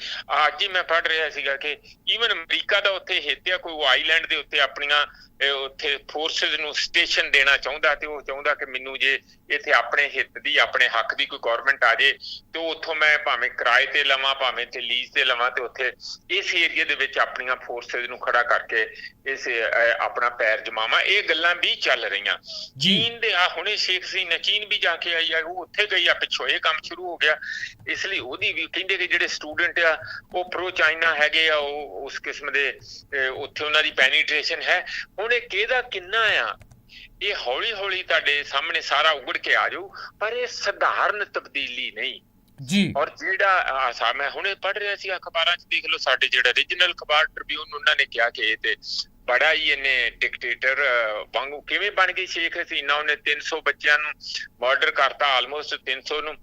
ਅੱਜ ਹੀ ਮੈਂ ਪੜ੍ਹ ਰਿਹਾ ਸੀਗਾ ਕਿ ਈਵਨ ਅਮਰੀਕਾ ਦਾ ਉੱਥੇ ਹਿੱਤਿਆ ਕੋਈ ਆਈਲੈਂਡ ਦੇ ਉੱਤੇ ਆਪਣੀਆਂ ਉੱਥੇ ਫੋਰਸਸ ਨੂੰ ਸਟੇਸ਼ਨ ਦੇਣਾ ਚਾਹੁੰਦਾ ਤੇ ਉਹ ਚਾਹੁੰਦਾ ਕਿ ਮੈਨੂੰ ਜੇ ਇੱਥੇ ਆਪਣੇ ਹਿੱਤ ਦੀ ਆਪਣੇ ਹੱਕ ਦੀ ਕੋਈ ਗਵਰਨਮੈਂਟ ਆ ਜੇ ਤੇ ਉੱਥੋਂ ਮੈਂ ਭਾਵੇਂ ਕਿਰਾਏ ਤੇ ਲਵਾਂ ਭਾਵੇਂ ਤੇ ਲੀਜ਼ ਤੇ ਲਵਾਂ ਤੇ ਉੱਥੇ ਇਸ ਏਰੀਆ ਦੇ ਵਿੱਚ ਆਪਣੀਆਂ ਫੋਰਸਸ ਨੂੰ ਖੜਾ ਕਰਕੇ ਇਸ ਆਪਣਾ ਪੈਰ ਜਮਾਵਾਂ। ਇਹ ਗੱਲਾਂ ਵੀ ਚੱਲ ਰਹੀਆਂ। ਚੀਨ ਦੇ ਆ ਹੁਣੇ ਸ਼ੇਖ ਸੀ ਨੇ ਚੀਨ ਵੀ ਜਾ ਕੇ ਆਈ ਆ ਉਹ ਉੱਥੇ ਗਈ ਆ ਪਿੱਛੋਂ ਇਹ ਕੰਮ ਸ਼ੁਰੂ ਹੋ ਗਿਆ। ਇਸ ਲਈ ਉਹਦੀ ਵੀ ਕਹਿੰਦੇ ਕਿ ਜਿਹੜੇ ਸਟੂਡੈਂਟ ਆ ਉਹ ਪ੍ਰੋ ਚਾਈਨਾ ਹੈਗੇ ਆ ਉਹ ਉਸ ਕਿਸਮ ਦੇ ਉੱਥੇ ਉਹਨਾਂ ਦੀ ਪੈਨੀਟ੍ਰੇਸ਼ਨ ਹੈ। ਹੁਣ ਇਹ ਕਿਹਦਾ ਕਿੰਨਾ ਆ? ਇਹ ਹੌਲੀ ਹੌਲੀ ਤੁਹਾਡੇ ਸਾਹਮਣੇ ਸਾਰਾ ਉਗੜ ਕੇ ਆ ਜਾਊ ਪਰ ਇਹ ਸਧਾਰਨ ਤਬਦੀਲੀ ਨਹੀਂ। ਜੀ। ਔਰ ਜਿਹੜਾ ਆਹ ਸਾ, ਮੈਂ ਹੁਣੇ ਪੜ੍ਹ ਰਿਹਾ ਸੀ ਅਖਬਾਰਾਂ 'ਚ, ਦੇਖ ਲਓ ਸਾਡੇ ਜਿਹੜਾ ਰੀਜਨਲ ਅਖਬਾਰ ਟ੍ਰਿਬਿਊਨ ਉਹਨਾਂ ਨੇ ਕਿਹਾ ਕਿ ਇਹ ਤੇ ਬੜਾ ਹੀ ਇਹਨੇ ਡਿਕਟੇਟਰ ਵਾਂਗੂ ਕਿਵੇਂ ਬਣ ਗਈ ਸ਼ੇਖ ਹਸੀਨਾ? ਉਹਨੇ 300 ਬੱਚਿਆਂ ਨੂੰ ਮਰਡਰ ਕਰਤਾ ਆਲਮੋਸਟ 300 ਨੂੰ।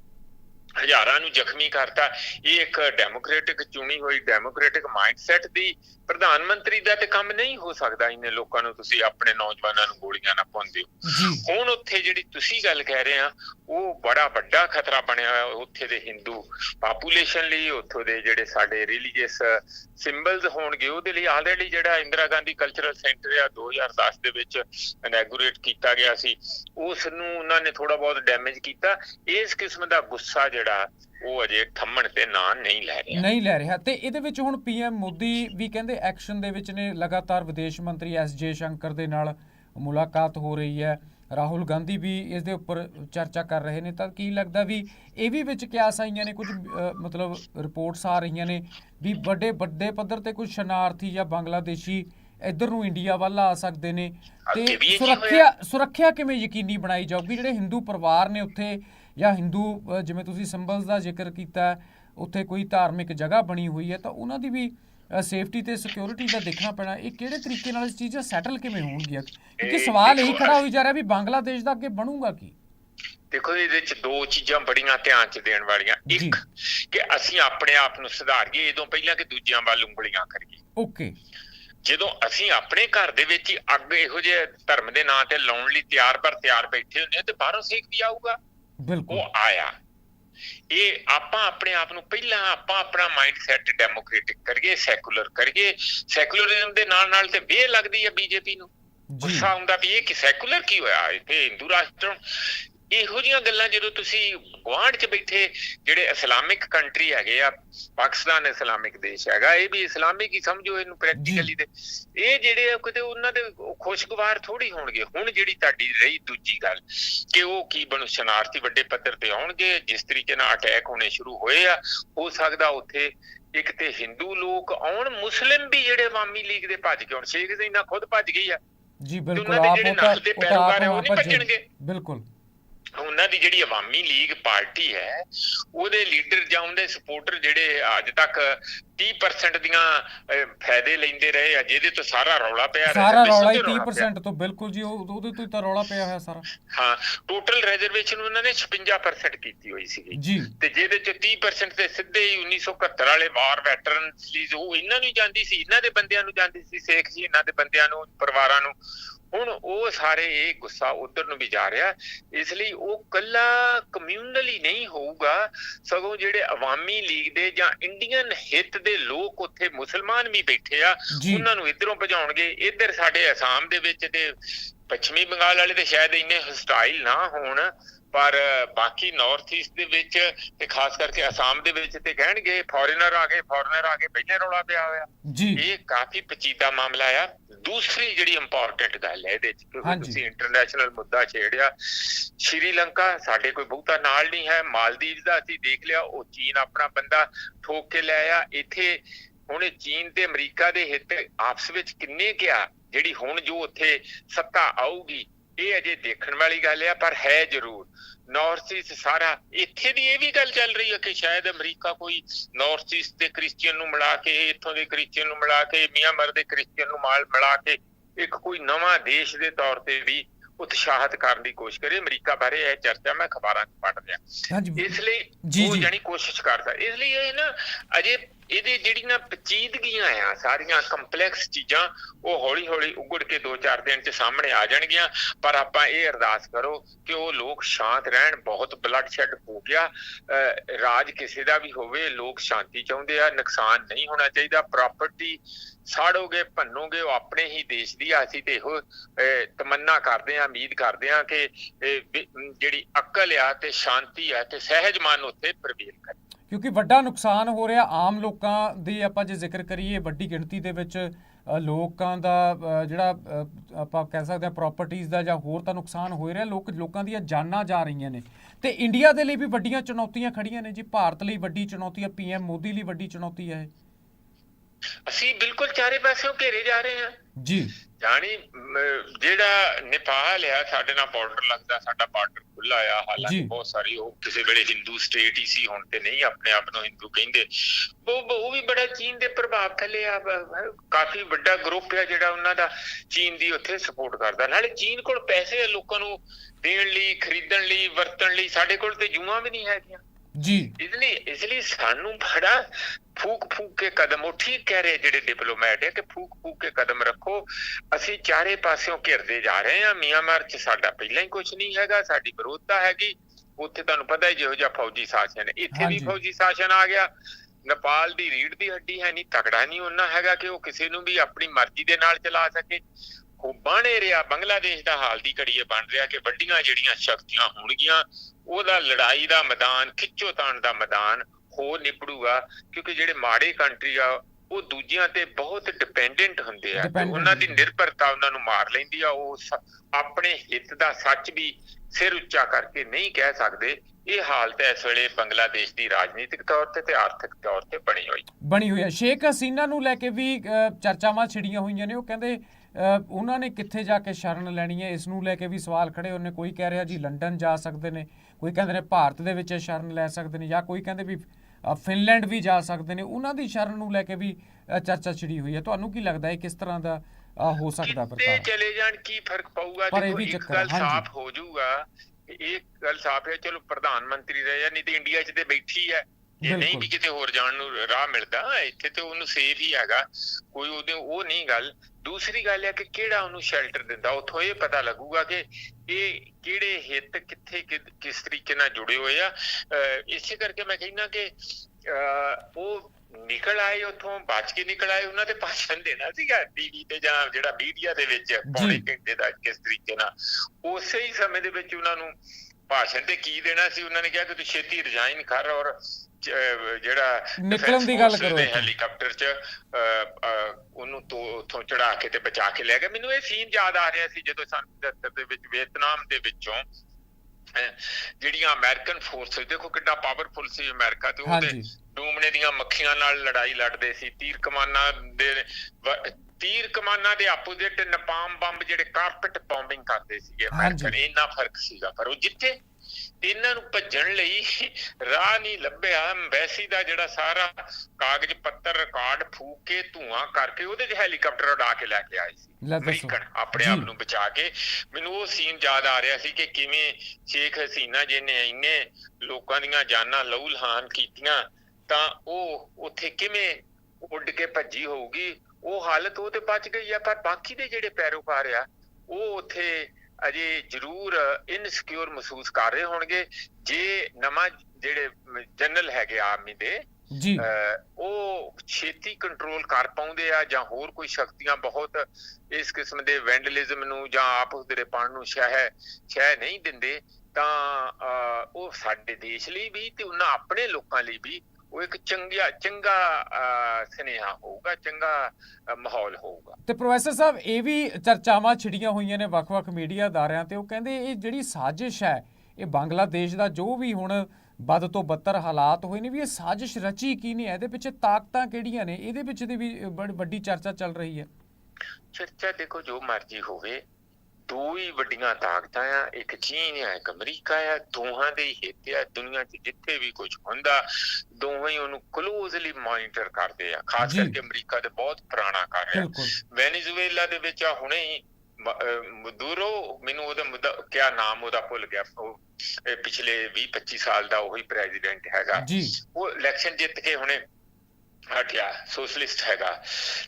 ਹਜ਼ਾਰਾਂ ਨੂੰ ਜ਼ਖਮੀ ਕਰਤਾ। ਇਹ ਇੱਕ ਡੈਮੋਕ੍ਰੈਟਿਕ ਚੁਣੀ ਹੋਈ ਡੈਮੋਕ੍ਰੈਟਿਕ ਮਾਈਂਡਸੈਟ ਦੀ ਪ੍ਰਧਾਨ ਮੰਤਰੀ ਦਾ ਤੇ ਕੰਮ ਨਹੀਂ ਹੋ ਸਕਦਾ ਇੰਨੇ ਲੋਕਾਂ ਨੂੰ ਤੁਸੀਂ ਆਪਣੇ ਨੌਜਵਾਨਾਂ ਨੂੰ ਗੋਲੀਆਂ ਨਾ ਪਾਉਂਦੇ ਹੋ। ਹੁਣ ਉੱਥੇ ਜਿਹੜੀ ਤੁਸੀਂ ਗੱਲ ਕਹਿ ਰਹੇ ਆ ਉਹ ਬੜਾ ਵੱਡਾ ਖਤਰਾ ਬਣਿਆ ਹੋਇਆ ਉੱਥੇ ਦੇ ਹਿੰਦੂ ਪਾਪੂਲੇਸ਼ਨ ਲਈ ਉੱਥੋਂ ਦੇ ਜਿਹੜੇ ਸਾਡੇ ਰਿਲੀਜੀਅਸ ਸਿੰਬਲਸ ਹੋਣਗੇ ਉਹਦੇ ਲਈ ਆਲਰੇਡੀ ਜਿਹੜਾ ਇੰਦਰਾ ਗਾਂਧੀ ਕਲਚਰਲ ਸੈਂਟਰ ਆ 2010 ਦੇ ਵਿੱਚ ਇਨੈਗੂਰੇਟ ਕੀਤਾ ਗਿਆ ਸੀ। ਉਸ ਨੂੰ ਉਹਨਾਂ ਨੇ ਥੋੜਾ ਬਹੁਤ ਡੈਮੇਜ ਕੀਤਾ। ਇਸ ਕਿਸਮ ਦਾ ਗੁੱਸਾ ਜਿਹੜਾ ਉਹ ਅਜੇ ਥੰਮਣ ਤੇ ਨਾਂ ਨਹੀਂ ਲੈ ਰਿਹਾ। ਨਹੀਂ ਲੈ ਰਿਹਾ। ਤੇ ਇਹਦੇ ਵਿੱਚ ਹੁਣ ਪੀਐਮ ਮੋਦੀ ਵੀ ਕਹਿੰਦੇ ਐਕਸ਼ਨ ਦੇ ਵਿੱਚ ਨੇ। ਲਗਾਤਾਰ ਵਿਦੇਸ਼ ਮੰਤਰੀ ਐਸ ਜੇ ਸ਼ੰਕਰ ਦੇ ਨਾਲ ਮੁਲਾਕਾਤ ਹੋ ਰਹੀ ਹੈ। ਰਾਹੁਲ ਗਾਂਧੀ ਵੀ ਇਸ ਦੇ ਉੱਪਰ ਚਰਚਾ ਕਰ ਰਹੇ ਨੇ। ਤਾਂ ਕੀ ਲੱਗਦਾ ਵੀ ਇਹ ਵੀ ਵਿੱਚ ਕਿਆਸ ਆਈਆਂ ਨੇ? ਕੁਝ ਮਤਲਬ ਰਿਪੋਰਟਸ ਆ ਰਹੀਆਂ ਨੇ ਵੀ ਵੱਡੇ ਵੱਡੇ ਪੱਧਰ ਤੇ ਕੁਝ ਸ਼ਰਨਾਰਥੀ ਜਾਂ ਬੰਗਲਾਦੇਸ਼ੀ ਇੱਧਰ ਨੂੰ ਇੰਡੀਆ ਵੱਲ ਆ ਸਕਦੇ ਨੇ। ਤੇ ਸੁਰੱਖਿਆ ਸੁਰੱਖਿਆ ਕਿਵੇਂ ਯਕੀਨੀ ਬਣਾਈ ਜਾਊਗੀ? ਜਿਹੜੇ ਹਿੰਦੂ ਪਰਿਵਾਰ ਨੇ ਉੱਥੇ ਜਾਂ ਹਿੰਦੂ ਜਿਵੇਂ ਤੁਸੀਂ ਸਿੰਬਲਸ ਦਾ ਜ਼ਿਕਰ ਕੀਤਾ ਉੱਥੇ ਕੋਈ ਧਾਰਮਿਕ ਜਗ੍ਹਾ ਬਣੀ ਹੋਈ ਹੈ ਤਾਂ ਉਹਨਾਂ ਦੀ ਵੀ ਸੇਫਟੀ ਤੇ ਸਿਕਿਉਰਿਟੀ ਦਾ ਦੇਖਣਾ ਪੈਣਾ। ਇਹ ਕਿਹੜੇ ਤਰੀਕੇ ਨਾਲ ਇਸ ਚੀਜ਼ਾਂ ਸੈਟਲ ਕਿਵੇਂ ਹੋਣਗੀਆਂ? ਕਿਉਂਕਿ ਸਵਾਲ ਇਹੀ ਖੜਾ ਹੋਈ ਜਾ ਰਿਹਾ ਵੀ ਬੰਗਲਾਦੇਸ਼ ਦਾ ਅੱਗੇ ਬਣੂਗਾ ਕੀ? ਦੇਖੋ ਇਹਦੇ ਵਿੱਚ ਦੋ ਚੀਜ਼ਾਂ ਬੜੀਆਂ ਧਿਆਨ ਚ ਦੇਣ ਵਾਲੀਆਂ। ਇੱਕ ਕਿ ਅਸੀਂ ਆਪਣੇ ਆਪ ਨੂੰ ਸੁਧਾਰੀਏ ਇਦੋਂ ਪਹਿਲਾਂ ਕਿ ਦੂਜਿਆਂ ਵੱਲ ਉਂਗਲੀਆਂ ਕਰੀਏ। ਓਕੇ। ਜਦੋਂ ਅਸੀਂ ਆਪਣੇ ਘਰ ਦੇ ਵਿੱਚ ਹੀ ਅੱਗ ਇਹੋ ਜਿਹੇ ਧਰਮ ਦੇ ਨਾਂ ਤੇ ਲਾਉਣ ਲਈ ਤਿਆਰ ਪਰ ਤਿਆਰ ਬੈਠੇ ਹੁੰਦੇ ਆ ਤੇ ਬਾਹਰੋਂ ਸੇਕ ਵੀ ਆਊਗਾ। ਬਿਲਕੁਲ। ਉਹ ਆਇਆ। ਇਹ ਆਪਾਂ ਆਪਣੇ ਆਪ ਨੂੰ ਪਹਿਲਾਂ ਆਪਾਂ ਆਪਣਾ ਮਾਈਂਡ ਸੈਟ ਡੈਮੋਕ੍ਰੈਟਿਕ ਕਰੀਏ ਸੈਕੂਲਰ ਕਰੀਏ। ਸੈਕੂਲਰਿਜ਼ਮ ਦੇ ਨਾਲ ਨਾਲ ਤੇ ਵੇ ਲੱਗਦੀ ਹੈ ਬੀਜੇਪੀ ਨੂੰ। ਗੁੱਸਾ ਆਉਂਦਾ ਵੀ ਇਹ ਕਿ ਸੈਕੂਲਰ ਕੀ ਹੋਇਆ? ਇੱਥੇ ਹਿੰਦੂ ਰਾਸ਼ਟਰ ਇਹੋ ਜੀਆਂ ਗੱਲਾਂ ਜਦੋਂ ਤੁਸੀਂ ਗੁਆਂਢ 'ਚ ਬੈਠੇ ਜਿਹੜੇ ਇਸਲਾਮਿਕ ਕੰਟਰੀ ਹੈਗੇ ਆ ਪਾਕਿਸਤਾਨ ਇਸਲਾਮਿਕ ਦੇਸ਼ ਹੈਗਾ ਇਹ ਵੀ ਇਸਲਾਮਿਕ ਹੀ ਸਮਝੋ ਇਹਨੂੰ ਪ੍ਰੈਕਟੀਕਲੀ ਤੇ ਇਹ ਜਿਹੜੇ ਆ ਕਿਤੇ ਉਹਨਾਂ ਦੇ ਖੁਸ਼ਗਵਾਰ ਥੋੜੀ ਹੋਣਗੇ ਹੁਣ ਜਿਹੜੀ ਤੁਹਾਡੀ ਰਹੀ ਦੂਜੀ ਗੱਲ ਕਿ ਉਹ ਕੀ ਬਣੂ ਸ਼ਨਾਰਤੀ ਵੱਡੇ ਪੱਧਰ ਤੇ ਆਉਣਗੇ ਜਿਸ ਤਰੀਕੇ ਨਾਲ ਅਟੈਕ ਹੋਣੇ ਸ਼ੁਰੂ ਹੋਏ ਆ ਹੋ ਸਕਦਾ ਉੱਥੇ ਇੱਕ ਤੇ ਹਿੰਦੂ ਲੋਕ ਆਉਣ ਮੁਸਲਿਮ ਵੀ ਜਿਹੜੇ ਅਵਾਮੀ ਲੀਗ ਦੇ ਭੱਜ ਕੇ ਆਉਣ ਸ਼ੇਖ ਹਸੀਨਾ ਖੁਦ ਭੱਜ ਗਈ ਆ ਜੀ ਬਿਲਕੁਲ ਆਪ ਉਹ ਤਾਂ ਪੈਰੋਕਾਰ ਉਹ ਹੁਣ ਨਹੀਂ ਭੱਜੇ। ਭੱਜਣਗੇ। ਬਿਲਕੁਲ ਉਹਨਾਂ ਦੀ ਜਿਹੜੀ ਅਵਾਮੀ ਲੀਗ ਪਾਰਟੀ ਹੈ ਉਹਦੇ ਲੀਡਰ ਜਾਂ ਉਹਦੇ ਸਪੋਰਟਰ ਜਿਹੜੇ ਅੱਜ ਤੱਕ 30% ਦੀਆਂ ਫਾਇਦੇ ਲੈਂਦੇ ਰਹੇ ਆ ਜਿਹਦੇ ਤੋਂ ਸਾਰਾ ਰੌਲਾ ਪਿਆ ਸਾਰਾ reservation ਰੌਲਾ ਹੀ ਤੇ ਪਿਆ। 30% ਤੋਂ ਬਿਲਕੁਲ ਜੀ ਉਹ ਉਹਦੇ ਤੋਂ ਹੀ ਤਾਂ ਰੌਲਾ ਪਿਆ ਹੋਇਆ ਸਾਰਾ। ਹਾਂ ਟੋਟਲ ਰਿਜ਼ਰਵੇਸ਼ਨ ਉਹਨਾਂ ਨੇ 56% ਕੀਤੀ ਹੋਈ ਸੀਗੀ। ਜੀ। ਤੇ ਜਿਹਦੇ ਚ 30% ਤੇ ਸਿੱਧੇ ਹੀ 1971 ਵਾਲੇ ਵਾਰ ਵੈਟਰਨਸ ਲਈ ਉਹ ਇਹਨਾਂ ਨੂੰ ਜਾਂਦੀ ਸੀ ਇਹਨਾਂ ਦੇ ਬੰਦਿਆਂ ਨੂੰ ਜਾਂਦੀ ਸੀ ਸੇਖ ਜੀ ਇਹਨਾਂ ਦੇ ਬੰਦਿਆਂ ਨੂੰ ਪਰਿਵਾਰਾਂ ਨੂੰ। ਹੁਣ ਉਹ ਸਾਰੇ ਇਹ ਗੁੱਸਾ ਉਧਰ ਨੂੰ ਵੀ ਜਾ ਰਿਹਾ। ਇਸ ਲਈ ਉਹ ਕੱਲਾ ਕਮਿਊਨਲੀ ਨਹੀਂ ਹੋਊਗਾ। ਸਗੋਂ ਜਿਹੜੇ ਅਵਾਮੀ ਲੀਗ ਦੇ ਜਾਂ ਇੰਡੀਅਨ ਹਿੱਤ ਦੇ ਲੋਕ ਉੱਥੇ ਮੁਸਲਮਾਨ ਵੀ ਬੈਠੇ ਆ ਉਹਨਾਂ ਨੂੰ ਇਧਰੋਂ ਭਜਾਉਣਗੇ। ਇੱਧਰ ਸਾਡੇ ਅਸਾਮ ਦੇ ਵਿੱਚ ਤੇ ਪੱਛਮੀ ਬੰਗਾਲ ਵਾਲੇ ਤੇ ਸ਼ਾਇਦ ਇੰਨੇ ਹਸਟਾਈਲ ਨਾ ਹੋਣ ਪਰ ਬਾਕੀ ਨਾਰਥ ਈਸਟ ਦੇ ਵਿੱਚ ਤੇ ਖਾਸ ਕਰਕੇ ਅਸਾਮ ਦੇ ਵਿੱਚ ਤੇ ਕਹਿਣਗੇ ਫੋਰੇਨਰ ਆ ਗਏ ਫੋਰੇਨਰ ਆ ਗਏ ਪਹਿਲੇ ਰੌਲਾ ਪਿਆ ਹੋਇਆ। ਇਹ ਕਾਫੀ ਪਚੀਦਾ ਮਾਮਲਾ ਆ। ਦੂਸਰੀ ਜਿਹੜੀ ਇੰਪੋਰਟੈਂਟ ਗੱਲ ਹੈ ਇਹਦੇ ਚ ਕਿਉਂਕਿ ਹਾਂਜੀ। ਤੁਸੀਂ ਇੰਟਰਨੈਸ਼ਨਲ ਮੁੱਦਾ ਛੇੜਿਆ ਸ਼੍ਰੀਲੰਕਾ ਸਾਡੇ ਕੋਈ ਬਹੁਤਾ ਨਾਲ ਨਹੀਂ ਹੈ ਮਾਲਦੀਵ ਦਾ ਅਸੀਂ ਦੇਖ ਲਿਆ ਉਹ ਚੀਨ ਆਪਣਾ ਬੰਦਾ ਠੋਕ ਕੇ ਲੈ ਆਇਆ ਇੱਥੇ ਹੁਣ ਚੀਨ ਤੇ ਅਮਰੀਕਾ ਦੇ ਹਿੱਤ ਆਪਸ ਵਿੱਚ ਕਿੰਨੇ ਗਿਆ ਜਿਹੜੀ ਹੁਣ ਜੋ ਉੱਥੇ ਸੱਤਾ ਆਊਗੀ ਇਹ ਅਜੇ ਦੇਖਣ ਵਾਲੀ ਗੱਲ ਆ ਪਰ ਹੈ ਜ਼ਰੂਰ। ਨਾਰਥ ਈਸਟ ਸਾਰਾ ਇੱਥੇ ਦੀ ਇਹ ਵੀ ਗੱਲ ਚੱਲ ਰਹੀ ਹੈ ਕਿ ਸ਼ਾਇਦ ਅਮਰੀਕਾ ਕੋਈ ਨਾਰਥ ਈਸਟ ਦੇ ਕ੍ਰਿਸਚੀਅਨ ਨੂੰ ਮਿਲਾ ਕੇ ਇੱਥੋਂ ਦੇ ਕ੍ਰਿਸਚੀਅਨ ਨੂੰ ਮਿਲਾ ਕੇ ਮਿਆਂਮਾਰ ਦੇ ਕ੍ਰਿਸਚੀਅਨ ਨੂੰ ਮਾਲ ਮਿਲਾ ਕੇ ਇੱਕ ਕੋਈ ਨਵਾਂ ਦੇਸ਼ ਦੇ ਤੌਰ ਤੇ ਵੀ ਉਤਸ਼ਾਹਿਤ ਕਰਨ ਦੀ ਕੋਸ਼ਿਸ਼ ਕਰੇ। ਅਮਰੀਕਾ ਬਾਰੇ ਇਹ ਚਰਚਾ ਮੈਂ ਖਬਰਾਂ 'ਚ ਪੜ੍ਹ ਰਿਹਾ। ਹਾਂਜੀ। ਇਸ ਲਈ ਉਹ। ਜਾਨੀ ਕੋਸ਼ਿਸ਼ ਕਰਦਾ। ਇਸ ਲਈ ਇਹ ਨਾ ਅਜੇ ਇਹਦੇ ਜਿਹੜੀਆਂ ਪਚੀਦਗੀਆਂ ਆ ਸਾਰੀਆਂ ਕੰਪਲੈਕਸ ਚੀਜ਼ਾਂ ਉਹ ਹੌਲੀ ਹੌਲੀ ਉਗੜ ਕੇ 2-4 ਦਿਨ ਚ ਸਾਹਮਣੇ ਆ ਜਾਣਗੀਆਂ। ਪਰ ਆਪਾਂ ਇਹ ਅਰਦਾਸ ਕਰੋ ਕਿ ਉਹ ਲੋਕ ਸ਼ਾਂਤ ਰਹਿਣ ਬਹੁਤ ਬਲੱਡ ਸ਼ੈਡ ਹੋ ਗਿਆ। ਰਾਜ ਕਿਸੇ ਦਾ ਵੀ ਹੋਵੇ ਲੋਕ ਸ਼ਾਂਤੀ ਚਾਹੁੰਦੇ ਆ ਨੁਕਸਾਨ ਨਹੀਂ ਹੋਣਾ ਚਾਹੀਦਾ। ਪ੍ਰਾਪਰਟੀ ਸਾੜੋਗੇ ਭੰਨੋਗੇ ਉਹ ਆਪਣੇ ਹੀ ਦੇਸ਼ ਦੀ ਆ। ਅਸੀਂ ਤੇ ਇਹੋ ਅਹ, ਤਮੰਨਾ ਕਰਦੇ ਆ ਉਮੀਦ ਕਰਦੇ ਆ ਕਿ ਜਿਹੜੀ ਅਕਲ ਆ ਤੇ ਸ਼ਾਂਤੀ ਆ ਤੇ ਸਹਿਜ ਮਨ ਉੱਥੇ ਪ੍ਰਵੇਲ ਕਰੇ। ਕਿਉਂਕਿ ਵੱਡਾ ਨੁਕਸਾਨ ਹੋ ਰਿਹਾ ਆਮ ਲੋਕਾਂ ਦੀ ਆਪਾਂ ਜੇ ਜ਼ਿਕਰ ਕਰੀਏ ਵੱਡੀ ਗਿਣਤੀ ਦੇ ਵਿੱਚ ਲੋਕਾਂ ਦਾ ਜਿਹੜਾ ਆਪਾਂ ਕਹਿ ਸਕਦੇ ਹਾਂ ਪ੍ਰਾਪਰਟੀਆਂ ਦਾ ਜਾਂ ਹੋਰ ਤਾਂ ਨੁਕਸਾਨ ਹੋ ਰਿਹਾ, ਲੋਕ, ਲੋਕਾਂ ਦੀਆਂ ਜਾਨਾਂ ਜਾ ਰਹੀਆਂ ਨੇ। ਤੇ ਇੰਡੀਆ ਦੇ ਲਈ ਵੀ ਵੱਡੀਆਂ ਚੁਣੌਤੀਆਂ ਖੜੀਆਂ ਨੇ ਜੀ, ਭਾਰਤ ਲਈ ਵੱਡੀ ਚੁਣੌਤੀ ਹੈ ਪੀਐਮ ਮੋਦੀ ਲਈ ਵੱਡੀ ਚੁਣੌਤੀ ਹੈ ਅਸੀਂ ਬਿਲਕੁਲ ਚਾਰੇ ਪਾਸਿਓਂ ਘੇਰੇ ਜਾ ਰਹੇ ਹਾਂ। ਜੀ। ਜਾਣੀ ਜਿਹੜਾ ਨੇਪਾਲ ਆ ਸਾਡੇ ਨਾਲ ਬਾਰਡਰ ਲੱਗਦਾ ਸਾਡਾ ਬਾਰਡਰ ਖੁੱਲਾ ਆ। ਹਾਲਾਂਕਿ। ਬਹੁਤ ਸਾਰੀ ਉਹ ਕਿਸੇ ਵੇਲੇ ਹਿੰਦੂ ਸਟੇਟ ਹੀ ਸੀ ਹੁਣ ਤੇ ਨਹੀਂ ਆਪਣੇ ਆਪ ਨੂੰ ਹਿੰਦੂ ਕਹਿੰਦੇ। ਉਹ ਉਹ ਵੀ ਬੜਾ ਚੀਨ ਦੇ ਪ੍ਰਭਾਵ ਥੱਲੇ ਆ ਕਾਫੀ ਵੱਡਾ ਗਰੁੱਪ ਆ ਜਿਹੜਾ ਉਹਨਾਂ ਦਾ ਚੀਨ ਦੀ ਉੱਥੇ ਸਪੋਰਟ ਕਰਦਾ। ਨਾਲੇ ਚੀਨ ਕੋਲ ਪੈਸੇ ਆ ਲੋਕਾਂ ਨੂੰ ਦੇਣ ਲਈ ਖਰੀਦਣ ਲਈ ਵਰਤਣ ਲਈ ਸਾਡੇ ਕੋਲ ਤੇ ਜੂਆਂ ਵੀ ਨਹੀਂ ਹੈਗੀਆਂ। ਜੀ। ਇਸ ਲਈ ਇਸ ਲਈ ਸਾਨੂੰ ਬੜਾ ਫੂਕ ਫੂਕ ਕੇ ਕਦਮ ਉਹ ਠੀਕ ਕਹਿ ਰਹੇ ਜਿਹੜੇ ਡਿਪਲੋਮੈਟ ਹੈ ਕਿ ਫੂਕ ਫੂਕ ਕੇ ਕਦਮ ਰੱਖੋ। ਅਸੀਂ ਚਾਰੇ ਪਾਸਿਓਂ ਘਿਰਦੇ ਜਾ ਰਹੇ ਹਾਂ ਮਿਆਂਮਾਰ 'ਚ ਸਾਡਾ ਪਹਿਲਾਂ ਹੀ ਕੁਝ ਨਹੀਂ ਹੈਗਾ ਸਾਡੀ ਵਿਰੋਧਤਾ ਹੈਗੀ। ਉੱਥੇ ਤੁਹਾਨੂੰ ਪਤਾ ਹੈ ਜਿਹੋ ਜਿਹਾ ਫੌਜੀ ਸ਼ਾਸਨ ਹੈ। ਇੱਥੇ ਵੀ। ਫੌਜੀ ਸ਼ਾਸਨ ਆ ਗਿਆ। ਨੇਪਾਲ ਦੀ ਰੀੜ ਦੀ ਹੱਡੀ ਹੈ ਨਹੀਂ ਤਕੜਾ ਨਹੀਂ ਉਹਨਾਂ ਹੈਗਾ ਕਿ ਉਹ ਕਿਸੇ ਨੂੰ ਵੀ ਆਪਣੀ ਮਰਜ਼ੀ ਦੇ ਨਾਲ ਚਲਾ ਸਕੇ। ਉਹ ਬਣ ਰਿਹਾ। ਬੰਗਲਾਦੇਸ਼ ਦਾ ਹਾਲ ਦੀ ਘੜੀ ਇਹ ਬਣ ਰਿਹਾ ਕਿ ਵੱਡੀਆਂ ਜਿਹੜੀਆਂ ਸ਼ਕਤੀਆਂ ਹੋਣਗੀਆਂ ਉਹਦਾ ਲੜਾਈ ਦਾ ਮੈਦਾਨ ਖਿੱਚੋ ਤਾਣ ਦਾ ਮੈਦਾਨ ਹੋ ਨਿਬੜੂਗਾ ਕਿਉਂਕਿ ਜਿਹੜੇ ਮਾੜੇ ਕੰਟਰੀ ਆ ਉਹ ਦੂਜਿਆਂ ਤੇ ਬਹੁਤ ਡਿਪੈਂਡੈਂਟ ਹੁੰਦੇ ਆ। ਉਹਨਾਂ ਦੀ। ਨਿਰਭਰਤਾ ਉਹਨਾਂ ਨੂੰ ਮਾਰ ਲੈਂਦੀ ਆ। ਉਹ ਆਪਣੇ ਹਿੱਤ ਦਾ ਸੱਚ ਵੀ ਸਿਰ ਉੱਚਾ ਕਰਕੇ ਨਹੀਂ ਕਹਿ ਸਕਦੇ। ਇਹ ਹਾਲਤ ਇਸ ਵੇਲੇ ਬੰਗਲਾਦੇਸ਼ ਦੀ ਰਾਜਨੀਤਿਕ ਤੌਰ ਤੇ ਤੇ ਆਰਥਿਕ ਤੌਰ ਤੇ ਬਣੀ ਹੋਈ। ਬਣੀ ਹੋਈ ਹੈ ਸ਼ੇਖ ਹਸੀਨਾ ਨੂੰ ਲੈ ਕੇ ਵੀ ਚਰਚਾਵਾਂ ਛਿੜੀਆਂ ਹੋਈਆਂ ਨੇ। ਉਹ ਕਹਿੰਦੇ ਉਹਨਾਂ ਨੇ ਕਿੱਥੇ ਜਾ ਕੇ ਸ਼ਰਨ ਲੈਣੀ ਹੈ? ਇਸ ਨੂੰ ਲੈ ਕੇ ਵੀ ਸਵਾਲ ਖੜੇ। ਉਹਨੇ ਕੋਈ ਕਹਿ ਰਿਹਾ ਜੀ ਲੰਡਨ ਜਾ ਸਕਦੇ ਨੇ। ਕੋਈ ਕਹਿੰਦੇ ਨੇ ਭਾਰਤ ਦੇ ਵਿੱਚ ਸ਼ਰਨ ਲੈ ਸਕਦੇ ਨੇ ਜਾਂ ਕੋਈ ਕਹਿੰਦੇ ਵੀ ਫਿਨਲੈਂਡ ਵੀ ਜਾ ਸਕਦੇ ਨੇ ਉਹਨਾਂ ਦੀ ਸ਼ਰਨ ਨੂੰ ਲੈ ਕੇ ਵੀ ਚਰਚਾ ਛਿੜੀ ਹੋਈ ਹੈ। ਤੁਹਾਨੂੰ ਕੀ ਲੱਗਦਾ ਹੈ ਕਿਸ ਤਰ੍ਹਾਂ ਦਾ ਹੋ ਸਕਦਾ ਕਿਤੇ ਪ੍ਰਕਾਰ ਚਲੇ ਜਾਣ ਕੀ ਫ਼ਰਕ ਪਊਗਾ? ਦੇਖੋ ਇੱਕ ਗੱਲ। ਸਾਫ਼ ਹੋ ਜਾਊਗਾ। ਇਹ ਗੱਲ ਸਾਫ਼ ਹੈ ਚਲੋ ਪ੍ਰਧਾਨ ਮੰਤਰੀ ਰਹੇ ਆ ਨਹੀਂ ਤੇ ਇੰਡੀਆ 'ਚ ਤੇ ਬੈਠੀ ਹੈ। ਇਹ ਨਹੀਂ। ਵੀ ਕਿਤੇ ਹੋਰ ਜਾਣ ਨੂੰ ਰਾਹ ਮਿਲਦਾ ਇੱਥੇ ਤੇ ਉਹਨੂੰ ਸੇਫ ਹੀ ਹੈਗਾ। ਕੋਈ ਉਹਦੇ ਉਹ ਨਹੀਂ ਗੱਲ। ਦੂਸਰੀ ਗੱਲ ਹੈ ਕਿ ਕਿਹੜਾ ਉਹਨੂੰ ਸ਼ੈਲਟਰ ਦਿੰਦਾ? ਉੱਥੋਂ ਇਹ ਪਤਾ ਲੱਗੂਗਾ ਕਿ ਇਹ ਕਿਹੜੇ ਹਿੱਤ ਕਿੱਥੇ ਕਿਸ ਤਰੀਕੇ ਨਾਲ ਜੁੜੇ ਹੋਏ ਆ। ਇਸੇ ਕਰਕੇ ਮੈਂ ਕਹਿੰਦਾ ਕਿ ਉਹ ਨਿਕਲ ਆਏ ਉੱਥੋਂ ਬਚ ਕੇ ਨਿਕਲ ਆਏ ਉਹਨਾਂ ਤੇ ਭਾਸ਼ਣ ਦੇਣਾ ਸੀਗਾ ਟੀਵੀ ਤੇ ਜਾਂ ਜਿਹੜਾ ਮੀਡੀਆ ਦੇ ਵਿੱਚ ਪੌਣੇ ਘੰਟੇ ਦਾ ਕਿਸ ਤਰੀਕੇ ਨਾਲ। ਉਸੇ ਹੀ ਸਮੇਂ ਦੇ ਵਿੱਚ ਉਹਨਾਂ ਨੂੰ ਭਾਸ਼ਣ ਤੇ ਕੀ ਦੇਣਾ ਸੀ? ਉਹਨਾਂ ਨੇ ਕਿਹਾ ਕਿ ਤੂੰ ਛੇਤੀ ਰਿਜ਼ਾਈਨ ਕਰ ਔਰ ਜਿਹੜਾ ਨਿਕਲਣ ਦੀ ਗੱਲ ਕਰੋ। ਹੈਲੀਕਾਪਟਰ 'ਚ ਉਹਨੂੰ ਤੋਂ ਉੱਥੋਂ ਚੜਾ ਕੇ ਤੇ ਬਚਾ ਕੇ ਲੈ ਗਿਆ ਮੈਨੂੰ ਇਹ ਸੀਨ ਯਾਦ ਆ ਰਿਹਾ ਸੀ ਜਦੋਂ ਸੰਨ 77 ਦੇ ਵਿੱਚ ਵੀਅਤਨਾਮ ਦੇ ਵਿੱਚੋਂ ਜਿਹੜੀਆਂ ਅਮਰੀਕਨ ਫੋਰਸਸ ਦੇਖੋ ਕਿੰਨਾ ਪਾਵਰਫੁਲ ਸੀ ਅਮਰੀਕਾ ਤੇ। ਉਹਦੇ ਡੂਮਣੇ ਦੀਆਂ ਮੱਖੀਆਂ ਨਾਲ ਲੜਾਈ ਲੜਦੇ ਸੀ ਤੀਰ ਕਮਾਨਾਂ ਦੇ ਤੀਰ ਕਮਾਨਾਂ ਦੇ ਆਪੋਜ਼ਿਟ ਨਪਾਮ ਬੰਬ ਜਿਹੜੇ ਕਾਰਪਟ ਬੰਬਿੰਗ ਕਰਦੇ ਸੀਗੇ। ਅਮਰੀਕਨ ਇੰਨਾ ਫ਼ਰਕ ਸੀਗਾ ਪਰ ਉਹ ਜਿੱਥੇ ਇਹਨਾਂ ਨੂੰ ਭੱਜਣ ਲਈ ਰਾਹ ਨਹੀਂ ਲੱਭਿਆ ਐਮਬੈਸੀ ਦਾ ਜਿਹੜਾ ਸਾਰਾ ਕਾਗਜ਼ ਪੱਤਰ ਰਿਕਾਰਡ ਫੂਕ ਕੇ ਧੂਆਂ ਕਰਕੇ ਉਹਦੇ 'ਚ ਹੈਲੀਕਾਪਟਰ ਉਡਾ ਕੇ ਲੈ ਕੇ ਆਏ ਸੀ। ਅਮਰੀਕਨ ਆਪਣੇ। ਆਪ ਨੂੰ ਬਚਾ ਕੇ ਮੈਨੂੰ ਉਹ ਸੀਨ ਯਾਦ ਆ ਰਿਹਾ ਸੀ ਕਿ ਕਿਵੇਂ ਸ਼ੇਖ ਹਸੀਨਾ ਜੀ ਨੇ ਇੰਨੇ ਲੋਕਾਂ ਦੀਆਂ ਜਾਨਾਂ ਲਹੂ ਲਹਾਨ ਕੀਤੀਆਂ ਤਾਂ ਉਹ ਉੱਥੇ ਕਿਵੇਂ ਉੱਡ ਕੇ ਭੱਜੀ ਹੋਊਗੀ ਉਹ ਹਾਲਤ ਉਹ ਤੇ ਬਚ ਗਈ ਆ ਪਰ ਬਾਕੀ ਦੇ ਜਿਹੜੇ ਪੈਰੋਕਾਰ ਆ ਉਹ ਉੱਥੇ ਅਜੇ ਜ਼ਰੂਰ ਇਨਸਿਕਿਉਰ ਮਹਿਸੂਸ ਕਰ ਰਹੇ ਹੋਣਗੇ। ਜੇ ਨਵਾਂ ਜਿਹੜੇ ਜਨਰਲ ਹੈਗੇ ਆਰਮੀ ਦੇ ਜੀ। ਉਹ ਛੇਤੀ ਕੰਟਰੋਲ ਕਰ ਪਾਉਂਦੇ ਆ ਜਾਂ ਹੋਰ ਕੋਈ ਸ਼ਕਤੀਆਂ ਬਹੁਤ ਇਸ ਕਿਸਮ ਦੇ ਵੈਂਡਲਿਜ਼ਮ ਨੂੰ ਜਾਂ ਆਪਸ ਦੇ ਪਾਣ ਨੂੰ ਸ਼ਹਿ ਸ਼ਹਿ ਨਹੀਂ ਦਿੰਦੇ ਤਾਂ ਉਹ ਸਾਡੇ ਦੇਸ਼ ਲਈ ਵੀ ਤੇ ਉਹਨਾਂ ਆਪਣੇ ਲੋਕਾਂ ਲਈ ਵੀ ਉਹ ਇੱਕ ਚੰਗਾ ਚੰਗਾ ਸੁਨੇਹਾ ਹੋਊਗਾ ਚੰਗਾ ਮਾਹੌਲ ਹੋਊਗਾ ਤੇ ਪ੍ਰੋਫੈਸਰ ਸਾਹਿਬ ਇਹ ਵੀ ਚਰਚਾਵਾਂ ਛਿੜੀਆਂ ਹੋਈਆਂ ਨੇ ਵੱਖ-ਵੱਖ ਮੀਡੀਆ ਅਦਾਰਿਆਂ ਤੇ। ਉਹ ਕਹਿੰਦੇ ਇਹ ਜਿਹੜੀ ਸਾਜ਼ਿਸ਼ ਹੈ ਇਹ ਬੰਗਲਾਦੇਸ਼ ਦਾ ਜੋ ਵੀ ਹੁਣ ਵੱਧ ਤੋਂ ਬੱਤਰ ਹਾਲਾਤ ਹੋਏ ਨੇ ਵੀ ਇਹ ਸਾਜ਼ਿਸ਼ ਰਚੀ ਕੀ ਨਹੀਂ ਹੈ? ਇਹਦੇ ਪਿੱਛੇ ਤਾਕਤਾਂ ਕਿਹੜੀਆਂ ਨੇ? ਇਹਦੇ ਪਿੱਛੇ ਦੀ ਵੀ ਵੱਡੀ ਚਰਚਾ ਚੱਲ ਰਹੀ ਹੈ। ਚਰਚਾ ਦੇਖੋ ਜੋ ਮਰਜ਼ੀ ਹੋਵੇ ਦੋ ਹੀ ਵੱਡੀਆਂ ਤਾਕਤਾਂ ਆ ਇੱਕ ਚੀਨ ਆ ਇੱਕ ਅਮਰੀਕਾ ਆ ਦੋਹਾਂ ਦੇ ਹੀ ਹਿੱਤ ਆ ਦੁਨੀਆ 'ਚ ਜਿੱਥੇ ਵੀ ਕੁਝ ਹੁੰਦਾ ਦੋਵੇਂ ਹੀ ਉਹਨੂੰ ਕਲੋਜ਼ਲੀ ਮੋਨੀਟਰ ਕਰਦੇ ਆ ਖਾਸ। ਕਰਕੇ ਅਮਰੀਕਾ ਤੇ ਬਹੁਤ ਪੁਰਾਣਾ ਕਰ ਰਿਹਾ। ਵੈਨੇਜ਼ੁਏਲਾ ਦੇ ਵਿੱਚ ਆ ਹੁਣੇ ਹੀ ਮਦੂਰੋ ਮੈਨੂੰ ਉਹਦਾ ਮੁੱਦਾ ਕਿਆ ਨਾਮ ਉਹਦਾ ਭੁੱਲ ਗਿਆ ਉਹ ਪਿਛਲੇ 20 25 ਸਾਲ ਦਾ ਉਹੀ ਪ੍ਰੈਜ਼ੀਡੈਂਟ ਹੈਗਾ। ਜੀ। ਉਹ ਇਲੈਕਸ਼ਨ ਜਿੱਤ ਕੇ ਹੁਣੇ ਹਟਿਆ ਸੋਸ਼ਲਿਸਟ ਹੈਗਾ।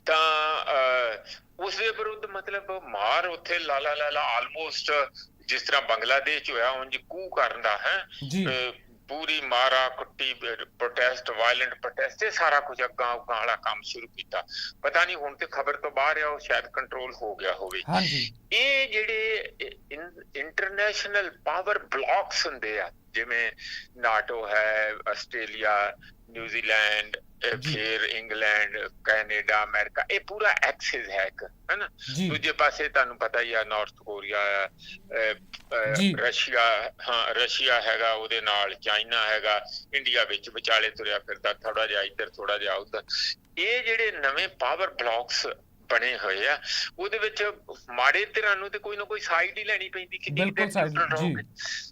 ਤਾਂ ਉਸ ਦੇ ਵਿਰੁੱਧ ਮਤਲਬ ਮਾਰ ਉੱਥੇ ਲਾ ਲਾ ਲਾ ਲਾ ਆਲਮੋਸਟ ਜਿਸ ਤਰ੍ਹਾਂ ਬੰਗਲਾਦੇਸ਼ 'ਚ ਹੋਇਆ ਉਂਝ ਕੂ ਕਰਨ ਦਾ ਹੈ। ਪੂਰੀ ਮਾਰਾ ਕੁੱਟੀ ਪ੍ਰੋਟੈਸਟ ਵਾਇਲੈਂਟ ਪ੍ਰੋਟੈਸਟ ਇਹ ਸਾਰਾ ਕੁਝ ਅੱਗਾ ਉੱਗਾ ਵਾਲਾ ਕੰਮ ਸ਼ੁਰੂ ਕੀਤਾ। ਪਤਾ ਨਹੀਂ ਹੁਣ ਤੇ ਖਬਰ ਤੋਂ ਬਾਹਰ ਆ ਉਹ ਸ਼ਾਇਦ ਕੰਟਰੋਲ ਹੋ ਗਿਆ ਹੋਵੇ। ਹਾਂਜੀ। ਇਹ ਜਿਹੜੇ ਇੰਟਰਨੈਸ਼ਨਲ ਪਾਵਰ ਬਲੌਕਸ ਹੁੰਦੇ ਆ ਜਿਵੇਂ ਨਾਟੋ ਹੈ ਆਸਟ੍ਰੇਲੀਆ ਨਿਊਜ਼ੀਲੈਂਡ। ਫਿਰ ਇੰਗਲੈਂਡ ਕੈਨੇਡਾ ਅਮਰੀਕਾ ਇਹ ਪੂਰਾ ਐਕਸਿਸ ਹੈ ਇੱਕ ਹੈਨਾ ਦੂਜੇ ਪਾਸੇ ਤੁਹਾਨੂੰ ਪਤਾ ਹੀ ਆ ਨਾਰਥ ਕੋਰੀਆ। ਰਸ਼ੀਆ ਹਾਂ ਰਸ਼ੀਆ ਹੈਗਾ ਉਹਦੇ ਨਾਲ ਚਾਈਨਾ ਹੈਗਾ ਇੰਡੀਆ ਵਿੱਚ ਵਿਚਾਲੇ ਤੁਰਿਆ ਫਿਰਦਾ ਥੋੜਾ ਜਿਹਾ ਇੱਧਰ ਥੋੜਾ ਜਿਹਾ ਉੱਧਰ ਇਹ ਜਿਹੜੇ ਨਵੇਂ ਪਾਵਰ ਬਲੌਕਸ ਬਣੇ ਹੋਏ ਆ ਉਹਦੇ ਵਿੱਚ ਮਾੜੇ ਧਿਰਾਂ ਨੂੰ ਤੇ ਕੋਈ ਨਾ ਕੋਈ ਸਾਈਡ ਹੀ ਲੈਣੀ ਪੈਂਦੀ ਕਿ ਬਿਲਕੁਲ ਜੀ। ਰਹੋਗੇ।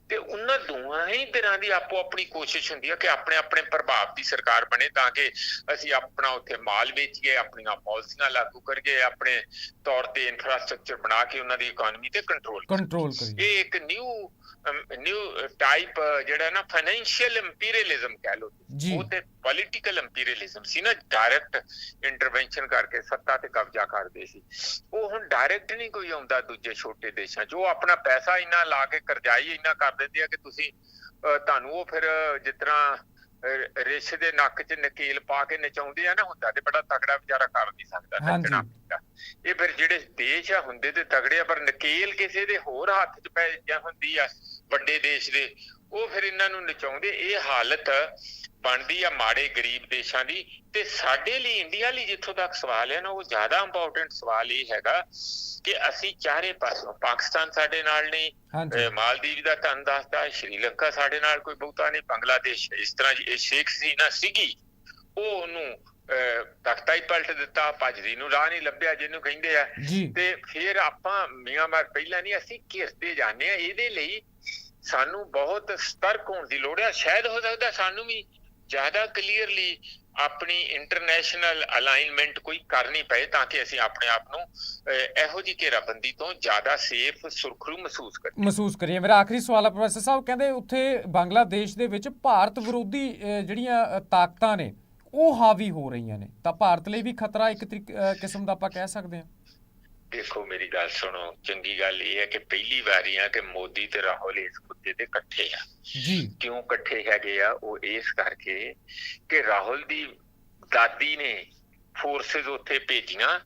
ਤੇ ਉਹਨਾਂ ਦੋਹਾਂ ਹੀ ਧਿਰਾਂ ਦੀ ਆਪੋ ਆਪਣੀ ਕੋਸ਼ਿਸ਼ ਹੁੰਦੀ ਆ ਕਿ ਆਪਣੇ ਆਪਣੇ ਪ੍ਰਭਾਵ ਦੀ ਸਰਕਾਰ ਬਣੇ ਤਾਂ ਕਿ ਅਸੀਂ ਆਪਣਾ ਉੱਥੇ ਮਾਲ ਵੇਚੀਏ ਆਪਣੀਆਂ ਪਾਲਿਸੀਆਂ ਲਾਗੂ ਕਰੀਏ ਆਪਣੇ ਤੌਰ ਤੇ ਇਨਫਰਾਸਟ੍ਰਕਚਰ ਬਣਾ ਕੇ ਉਹਨਾਂ ਦੀ ਇਕਨੋਮੀ ਤੇ ਕੰਟਰੋਲ ਕੰਟਰੋਲ ਕਰੀਏ ਇਹ ਇੱਕ ਨਿਊ ਨਿਊ ਟਾਈਪ ਜਿਹੜਾ ਨਾ ਫਾਈਨੈਂਸ਼ੀਅਲ ਇੰਪੀਰੀਅਲਿਜ਼ਮ ਕਹਿ। ਜੀ। ਉਹ ਤੇ ਪੋਲਿਟੀਕਲ ਇੰਪੀਰੀਅਲਿਜ਼ਮ ਸੀ ਨਾ ਡਾਇਰੈਕਟ ਇੰਟਰਵੈਂਸ਼ਨ ਕਰਕੇ ਸੱਤਾ ਤੇ ਕਬਜ਼ਾ ਕਰਦੇ ਸੀ ਉਹ ਹੁਣ ਡਾਇਰੈਕਟ ਨਹੀਂ ਕੋਈ ਆਉਂਦਾ ਦੂਜੇ ਛੋਟੇ ਦੇਸ਼ਾਂ 'ਚ ਉਹ ਆਪਣਾ ਪੈਸਾ ਇੰਨਾ ਲਾ ਕੇ ਕਰਜ਼ਾਈ ਇੰਨਾ ਕਰ ਦਿੰਦੇ ਆ ਕਿ ਤੁਸੀਂ ਤੁਹਾਨੂੰ ਉਹ ਫਿਰ ਅਹ, ਰਿਛ ਦੇ ਨੱਕ 'ਚ ਨਕੀਲ ਪਾ ਕੇ ਨਚਾਉਂਦੇ ਆ ਨਾ ਹੁੰਦਾ ਤੇ ਬੜਾ ਤਗੜਾ ਵਿਚਾਰਾ ਕਰ ਨਹੀਂ ਸਕਦਾ। ਨੱਚਣਾ। ਇਹ ਫਿਰ ਜਿਹੜੇ ਦੇਸ਼ ਆ ਹੁੰਦੇ ਤੇ ਤਗੜੇ ਆ ਪਰ ਨਕੇਲ ਕਿਸੇ ਦੇ ਹੋਰ ਹੱਥ 'ਚ ਪੈ ਜਾਂ ਹੁੰਦੀ ਆ ਵੱਡੇ ਦੇਸ਼ ਦੇ ਉਹ ਫਿਰ ਇਹਨਾਂ ਨੂੰ ਨਚਾਉਂਦੇ ਇਹ ਹਾਲਤ ਬਣਦੀ ਆ ਮਾੜੇ ਗਰੀਬ ਦੇਸ਼ਾਂ ਦੀ ਤੇ ਸਾਡੇ ਲਈ ਇੰਡੀਆ ਲਈ ਜਿੱਥੋਂ ਤੱਕ ਸਵਾਲ ਹੈ ਨਾ ਉਹ ਜ਼ਿਆਦਾ ਇੰਪੋਰਟੈਂਟ ਸਵਾਲ ਇਹ ਹੈਗਾ ਕਿ ਅਸੀਂ ਚਾਰੇ ਪਾਸੋਂ ਪਾਕਿਸਤਾਨ ਸਾਡੇ ਨਾਲ ਨਹੀਂ ਮਾਲਦੀਵ ਦਾ ਤੁਹਾਨੂੰ ਦੱਸਦਾ ਸ਼੍ਰੀਲੰਕਾ ਸਾਡੇ ਨਾਲ ਕੋਈ ਬਹੁਤਾ ਨਹੀਂ ਬੰਗਲਾਦੇਸ਼ ਇਸ ਤਰ੍ਹਾਂ ਜੀ ਇਹ ਸ਼ੇਖ ਸੀ ਨਾ ਸੀਗੀ ਉਹ ਉਹਨੂੰ ਤਖਤਾ ਹੀ ਪਲਟ ਦਿੱਤਾ ਭੱਜਦੀ ਨੂੰ ਰਾਹ ਨਹੀਂ ਲੱਭਿਆ ਜਿਹਨੂੰ ਕਹਿੰਦੇ ਆ। ਤੇ ਫਿਰ ਆਪਾਂ ਮਿਆਂਮਾਰ ਪਹਿਲਾਂ ਨਹੀਂ ਅਸੀਂ ਘਿਰਦੇ ਜਾਂਦੇ ਆ ਇਹਦੇ ਲਈ ਸਾਨੂੰ ਬਹੁਤ ਸਤਰਕ ਹੋਣ ਦੀ ਲੋੜ ਹੈ ਸ਼ਾਇਦ ਹੋ ਸਕਦਾ ਸਾਨੂੰ ਵੀ ਜ਼ਿਆਦਾ ਕਲੀਅਰਲੀ ਆਪਣੀ ਇੰਟਰਨੈਸ਼ਨਲ ਅਲਾਈਨਮੈਂਟ ਕੋਈ ਕਰਨੀ ਪਏ ਤਾਂ ਕਿ ਅਸੀਂ ਆਪਣੇ ਆਪ ਨੂੰ ਇਹੋ ਜਿਹੀ ਘੇਰਾਬੰਦੀ ਤੋਂ ਜ਼ਿਆਦਾ ਸੇਫ ਸੁਰਖਰੂ ਮਹਿਸੂਸ ਕਰੀਏ। ਮਹਿਸੂਸ ਕਰੀਏ। ਮੇਰਾ ਆਖਰੀ ਸਵਾਲ ਹੈ ਪ੍ਰੋਫੈਸਰ ਸਾਹਿਬ, ਕਹਿੰਦੇ ਉੱਥੇ ਬੰਗਲਾਦੇਸ਼ ਦੇ ਵਿੱਚ ਭਾਰਤ ਵਿਰੋਧੀ ਜਿਹੜੀਆਂ ਤਾਕਤਾਂ ਨੇ, ਉਹ ਹਾਵੀ ਹੋ ਰਹੀਆਂ ਨੇ। ਤਾਂ ਭਾਰਤ ਲਈ ਵੀ ਖਤਰਾ ਇੱਕ ਕਿਸਮ ਦਾ ਆਪਾਂ ਕਹਿ ਸਕਦੇ ਹਾਂ। ਦੇਖੋ ਮੇਰੀ ਗੱਲ ਸੁਣੋ ਚੰਗੀ ਗੱਲ ਇਹ ਹੈ ਕਿ ਪਹਿਲੀ ਵਾਰੀ ਆ ਕਿ ਮੋਦੀ ਤੇ ਰਾਹੁਲ ਇਸ ਮੁੱਦੇ ਤੇ ਇਕੱਠੇ ਆ। ਜੀ। ਕਿਉਂ ਇਕੱਠੇ ਹੈਗੇ ਆ? ਉਹ ਇਸ ਕਰਕੇ ਕਿ ਰਾਹੁਲ ਦੀ ਦਾਦੀ ਨੇ ਫੋਰਸਸ ਉੱਥੇ ਭੇਜੀਆਂ।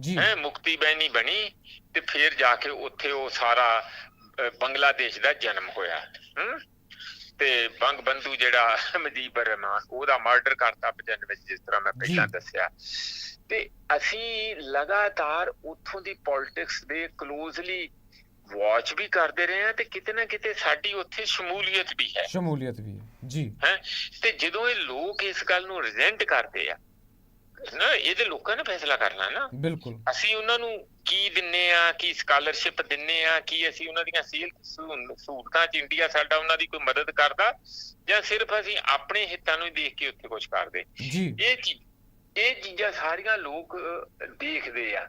ਜੀ। ਹੈ ਮੁਕਤੀ ਬੈਨੀ ਬਣੀ ਤੇ ਫਿਰ ਜਾ ਕੇ ਉੱਥੇ ਉਹ ਸਾਰਾ ਬੰਗਲਾਦੇਸ਼ ਦਾ ਜਨਮ ਹੋਇਆ। ਹਮ? ਤੇ ਬੰਗ ਬੰਧੂ ਜਿਹੜਾ ਮਜੀਬਰ ਰਹਿਮਾਨ ਉਹਦਾ ਮਰਡਰ ਕਰਤਾ 95 ਵਿੱਚ ਜਿਸ ਤਰ੍ਹਾਂ ਮੈਂ ਪਹਿਲਾਂ। ਦੱਸਿਆ। ਤੇ ਅਸੀਂ ਲਗਾਤਾਰ ਉੱਥੋਂ ਦੀ ਪੋਲਿਟਿਕਸ ਦੇ ਕਲੋਜ਼ਲੀ ਵਾਚ ਵੀ ਕਰਦੇ ਰਹੇ ਹਾਂ ਤੇ ਕਿਤੇ ਨਾ ਕਿਤੇ ਸਾਡੀ ਉੱਥੇ ਸ਼ਮੂਲੀਅਤ ਵੀ ਹੈ। ਸ਼ਮੂਲੀਅਤ ਵੀ ਹੈ। ਜੀ। ਹੈ? ਤੇ ਜਦੋਂ ਇਹ ਲੋਕ ਇਸ ਗੱਲ ਨੂੰ ਰਿਜ਼ੈਂਟ ਕਰਦੇ ਆ ਨਾ ਇਹਦੇ ਲੋਕਾਂ ਨੇ ਫੈਸਲਾ ਕਰਨਾ ਨਾ। ਬਿਲਕੁਲ। ਅਸੀਂ ਉਹਨਾਂ ਨੂੰ ਕੀ ਦਿੰਨੇ ਆ ਕੀ ਸਕਾਲਰਸ਼ਿਪ ਦਿੰਨੇ ਆ ਕੀ ਅਸੀਂ ਉਹਨਾਂ ਦੀਆਂ ਸਹੂਲ- ਸਹੂਲਤਾਂ ਚ ਇੰਡੀਆ ਸਾਡਾ ਉਹਨਾਂ ਦੀ ਕੋਈ ਮਦਦ ਕਰਦਾ ਜਾਂ ਸਿਰਫ ਅਸੀਂ ਆਪਣੇ ਹਿੱਤਾਂ ਨੂੰ ਹੀ ਦੇਖ ਕੇ ਉੱਥੇ ਕੁਝ ਕਰਦੇ। ਜੀ। ਇਹ ਚੀਜ਼ ਇਹ ਚੀਜ਼ਾਂ ਸਾਰੀਆਂ ਲੋਕ ਦੇਖਦੇ ਆ।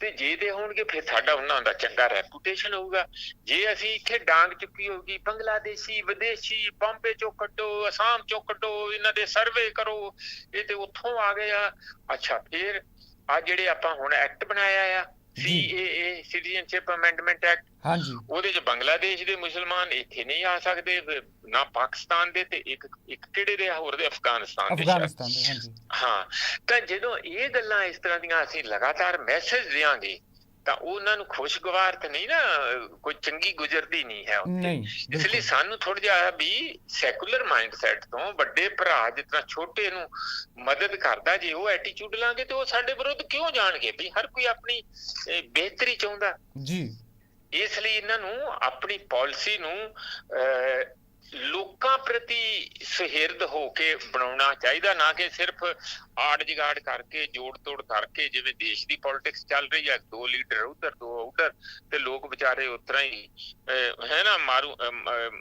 ਤੇ ਜੇ ਦੇ ਹੋਣਗੇ, ਫਿਰ ਸਾਡਾ ਉਹਨਾਂ ਦਾ ਚੰਗਾ ਰੈਪੂਟੇਸ਼ਨ ਹੋਊਗਾ। ਜੇ ਅਸੀਂ ਇੱਥੇ ਡਾਂਗ ਚੁੱਕੀ ਹੋਊਗੀ, ਬੰਗਲਾਦੇਸ਼ੀ, ਵਿਦੇਸ਼ੀ, ਬੰਬੇ ਚੋਂ ਕੱਢੋ, ਅਸਾਮ ਚੋਂ ਕੱਢੋ, ਇਹਨਾਂ ਦੇ ਸਰਵੇ ਕਰੋ, ਇਹ ਤੇ ਉੱਥੋਂ ਆ ਗਏ ਆ। ਅੱਛਾ, ਫਿਰ ਆ ਜਿਹੜੇ ਆਪਾਂ ਹੁਣ ਐਕਟ ਬਣਾਇਆ ਆ ਸੀਏਏ ਸਿਟੀਜ਼ਨਸ਼ਿਪ ਅਮੈਂਡਮੈਂਟ ਐਕਟ ਹਾਂਜੀ। ਉਹਦੇ ਚ ਬੰਗਲਾਦੇਸ਼ ਦੇ ਮੁਸਲਮਾਨ ਇੱਥੇ ਨਹੀਂ ਆ ਸਕਦੇ ਨਾ ਪਾਕਿਸਤਾਨ ਦੇ ਤੇ ਇੱਕ ਇੱਕ ਕਿਹੜੇ ਦੇ ਹੋਰ ਦੇ ਅਫਗਾਨਿਸਤਾਨ ਦੇ। ਅਫਗਾਨਿਸਤਾਨ ਦੇ ਹਾਂਜੀ। ਹਾਂ। ਤਾਂ ਜਦੋਂ ਇਹ ਗੱਲਾਂ ਇਸ ਤਰ੍ਹਾਂ ਦੀਆਂ ਅਸੀਂ ਲਗਾਤਾਰ ਮੈਸੇਜ ਦਿਆਂਗੇ ਤਾਂ ਉਹਨਾਂ ਨੂੰ ਖੁਸ਼ਗਵਾਰ ਤਾਂ ਨਹੀਂ ਨਾ ਕੋਈ ਚੰਗੀ ਗੁਜ਼ਰਦੀ ਨਹੀਂ ਹੈ ਉੱਥੇ। ਇਸ ਲਈ ਸਾਨੂੰ ਥੋੜਾ ਜਿਹਾ ਵੀ ਸੈਕੂਲਰ ਮਾਈਂਡਸੈਟ ਤੋਂ ਵੱਡੇ ਭਰਾ ਤਰ੍ਹਾਂ ਛੋਟੇ ਨੂੰ ਮਦਦ ਕਰਦਾ ਜੇ ਉਹ ਐਟੀਟਿਊਡ ਲਾਂਗੇ ਤੇ ਉਹ ਸਾਡੇ ਵਿਰੁੱਧ ਕਿਉਂ ਜਾਣਗੇ ਵੀ ਹਰ ਕੋਈ ਆਪਣੀ ਬਿਹਤਰੀ ਚਾਹੁੰਦਾ। ਜੀ। ਇਸ ਲਈ ਇਹਨਾਂ ਨੂੰ ਆਪਣੀ ਪਾਲਿਸੀ ਨੂੰ ਲੋਕਾਂ ਪ੍ਰਤੀ ਸੁਹਿਰਦ ਹੋ ਕੇ ਬਣਾਉਣਾ ਚਾਹੀਦਾ ਨਾ ਕਿ ਸਿਰਫ ਆੜ ਜਗਾੜ ਕਰਕੇ ਜੋੜ ਤੋੜ ਕਰਕੇ ਜਿਵੇਂ ਦੇਸ਼ ਦੀ ਪੋਲਿਟਿਕਸ ਚੱਲ ਰਹੀ ਹੈ ਦੋ ਲੀਡਰ ਉਧਰ ਦੋ ਉਧਰ ਤੇ ਲੋਕ ਵਿਚਾਰੇ ਉਤਰਾ ਹੀ ਅਹ, ਹੈ ਨਾ ਮਾਰੂ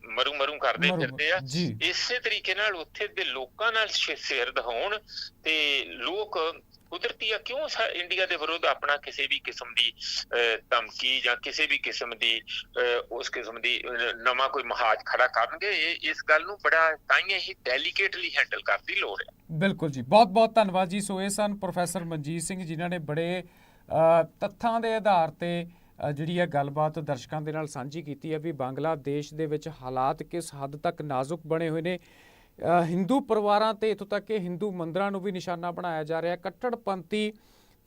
ਮਰੂ ਮਰੂ ਕਰਦੇ ਫਿਰਦੇ ਆ। ਇਸੇ ਤਰੀਕੇ ਨਾਲ ਉੱਥੇ ਦੇ ਲੋਕਾਂ ਨਾਲ ਸ਼- ਸਿਰਦ ਹੋਣ ਤੇ ਲੋਕ ਕੁਦਰਤੀ ਆ, ਕਿਉਂ ਇੰਡੀਆ ਦੇ ਵਿਰੁੱਧ ਆਪਣਾ ਕਿਸੇ ਵੀ ਕਿਸਮ ਦੀ ਧਮਕੀ ਜਾਂ ਕਿਸੇ ਵੀ ਕਿਸਮ ਦੀ ਉਸ ਕਿਸਮ ਦੀ ਨਵਾਂ ਕੋਈ ਮਹਾਜ ਖੜਾ ਕਰਨਗੇ, ਇਹ ਇਸ ਗੱਲ ਨੂੰ ਬੜਾ ਤਾਈਂ ਹੀ ਡੈਲੀਕੇਟਲੀ ਹੈਂਡਲ ਕਰਨ ਦੀ ਲੋੜ ਹੈ। ਬਿਲਕੁਲ ਜੀ। ਬਹੁਤ ਬਹੁਤ ਧੰਨਵਾਦ ਜੀ ਸੋ ਇਹ ਸਨ ਪ੍ਰੋਫੈਸਰ ਮਨਜੀਤ ਸਿੰਘ, ਜਿਨ੍ਹਾਂ ਨੇ ਬੜੇ ਤੱਥਾਂ ਦੇ ਆਧਾਰ ਤੇ ਜਿਹੜੀ ਹੈ ਗੱਲਬਾਤ ਦਰਸ਼ਕਾਂ ਦੇ ਨਾਲ ਸਾਂਝੀ ਕੀਤੀ ਹੈ ਵੀ ਬੰਗਲਾਦੇਸ਼ ਦੇ ਵਿੱਚ ਹਾਲਾਤ ਕਿਸ ਹੱਦ ਤੱਕ ਨਾਜ਼ੁਕ ਬਣੇ ਹੋਏ ਨੇ। ਹਿੰਦੂ ਪਰਿਵਾਰਾਂ ਤੇ ਇਥੋਂ ਤੱਕ ਕਿ ਹਿੰਦੂ ਮੰਦਰਾਂ ਨੂੰ ਵੀ ਨਿਸ਼ਾਨਾ ਬਣਾਇਆ ਜਾ ਰਿਹਾ ਹੈ। ਕੱਟੜਪੰਥੀ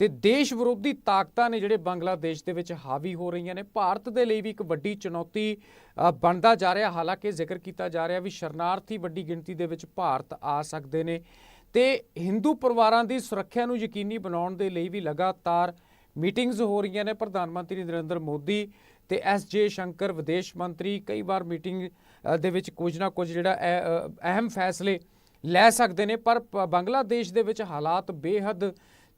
ਤੇ ਦੇਸ਼ ਵਿਰੋਧੀ ਤਾਕਤਾਂ ਨੇ ਜਿਹੜੇ ਬੰਗਲਾਦੇਸ਼ ਦੇ ਵਿੱਚ ਹਾਵੀ ਹੋ ਰਹੀਆਂ ਨੇ। ਭਾਰਤ ਦੇ ਲਈ ਵੀ ਇੱਕ ਵੱਡੀ ਚੁਣੌਤੀ ਬਣਦਾ ਜਾ ਰਿਹਾ, ਹਾਲਾਂਕਿ ਜ਼ਿਕਰ ਕੀਤਾ ਜਾ ਰਿਹਾ ਵੀ ਸ਼ਰਨਾਰਥੀ ਵੱਡੀ ਗਿਣਤੀ ਦੇ ਵਿੱਚ ਭਾਰਤ ਆ ਸਕਦੇ ਨੇ। ਤੇ ਹਿੰਦੂ ਪਰਿਵਾਰਾਂ ਦੀ ਸੁਰੱਖਿਆ ਨੂੰ ਯਕੀਨੀ ਬਣਾਉਣ ਦੇ ਲਈ ਵੀ ਲਗਾਤਾਰ ਮੀਟਿੰਗਸ ਹੋ ਰਹੀਆਂ ਨੇ। ਪ੍ਰਧਾਨ ਮੰਤਰੀ ਨਰਿੰਦਰ ਮੋਦੀ ਤੇ ਐਸ ਜੇ ਸ਼ੰਕਰ, ਵਿਦੇਸ਼ ਮੰਤਰੀ, ਕਈ ਵਾਰ ਮੀਟਿੰਗ ਦੇ ਵਿੱਚ ਕੁਝ ਨਾ ਕੁਝ ਜਿਹੜਾ ਅ, ਅਹਿਮ ਫੈਸਲੇ ਲੈ ਸਕਦੇ ਨੇ ਪਰ ਬੰਗਲਾਦੇਸ਼ ਦੇ ਵਿੱਚ ਹਾਲਾਤ ਬੇਹੱਦ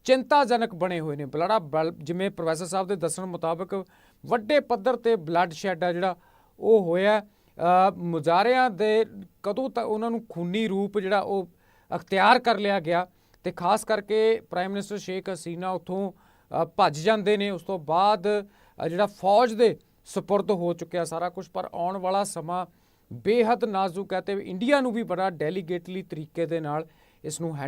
ਚਿੰਤਾਜਨਕ ਬਣੇ ਹੋਏ ਨੇ। ਬਲੜਾ ਬਲ- ਜਿਵੇਂ ਪ੍ਰੋਫੈਸਰ ਸਾਹਿਬ ਦੇ ਦੱਸਣ ਮੁਤਾਬਕ ਵੱਡੇ ਪੱਧਰ ਤੇ ਬਲੱਡ ਸ਼ੈੱਡ ਆ ਜਿਹੜਾ ਉਹ ਹੋਇਆ ਅ, ਮੁਜ਼ਾਹਰਿਆਂ ਦੇ ਕਦੋਂ ਤੱਕ ਉਹਨਾਂ ਨੂੰ ਖੂਨੀ ਰੂਪ ਜਿਹੜਾ ਉਹ ਅਖਤਿਆਰ ਕਰ ਲਿਆ ਗਿਆ ਤੇ ਖਾਸ ਕਰਕੇ ਪ੍ਰਾਈਮ ਮਿਨਿਸਟਰ ਸ਼ੇਖ ਹਸੀਨਾ ਉੱਥੋਂ ਭੱਜ ਜਾਂਦੇ ਨੇ। ਉਸ ਤੋਂ ਬਾਅਦ ਜਿਹੜਾ ਫੌਜ ਦੇ ਸਪੁਰਦ ਹੋ ਚੁੱਕਿਆ ਸਾਰਾ ਕੁਝ ਪਰ ਆਉਣ ਵਾਲਾ ਸਮਾਂ ਬੇਹੱਦ ਨਾਜ਼ੁਕ ਹੈ ਤੇ ਇੰਡੀਆ ਨੂੰ ਵੀ ਬੜਾ ਡੈਲੀਗੇਟਲੀ ਤਰੀਕੇ ਦੇ ਨਾਲ ਇਸ ਨੂੰ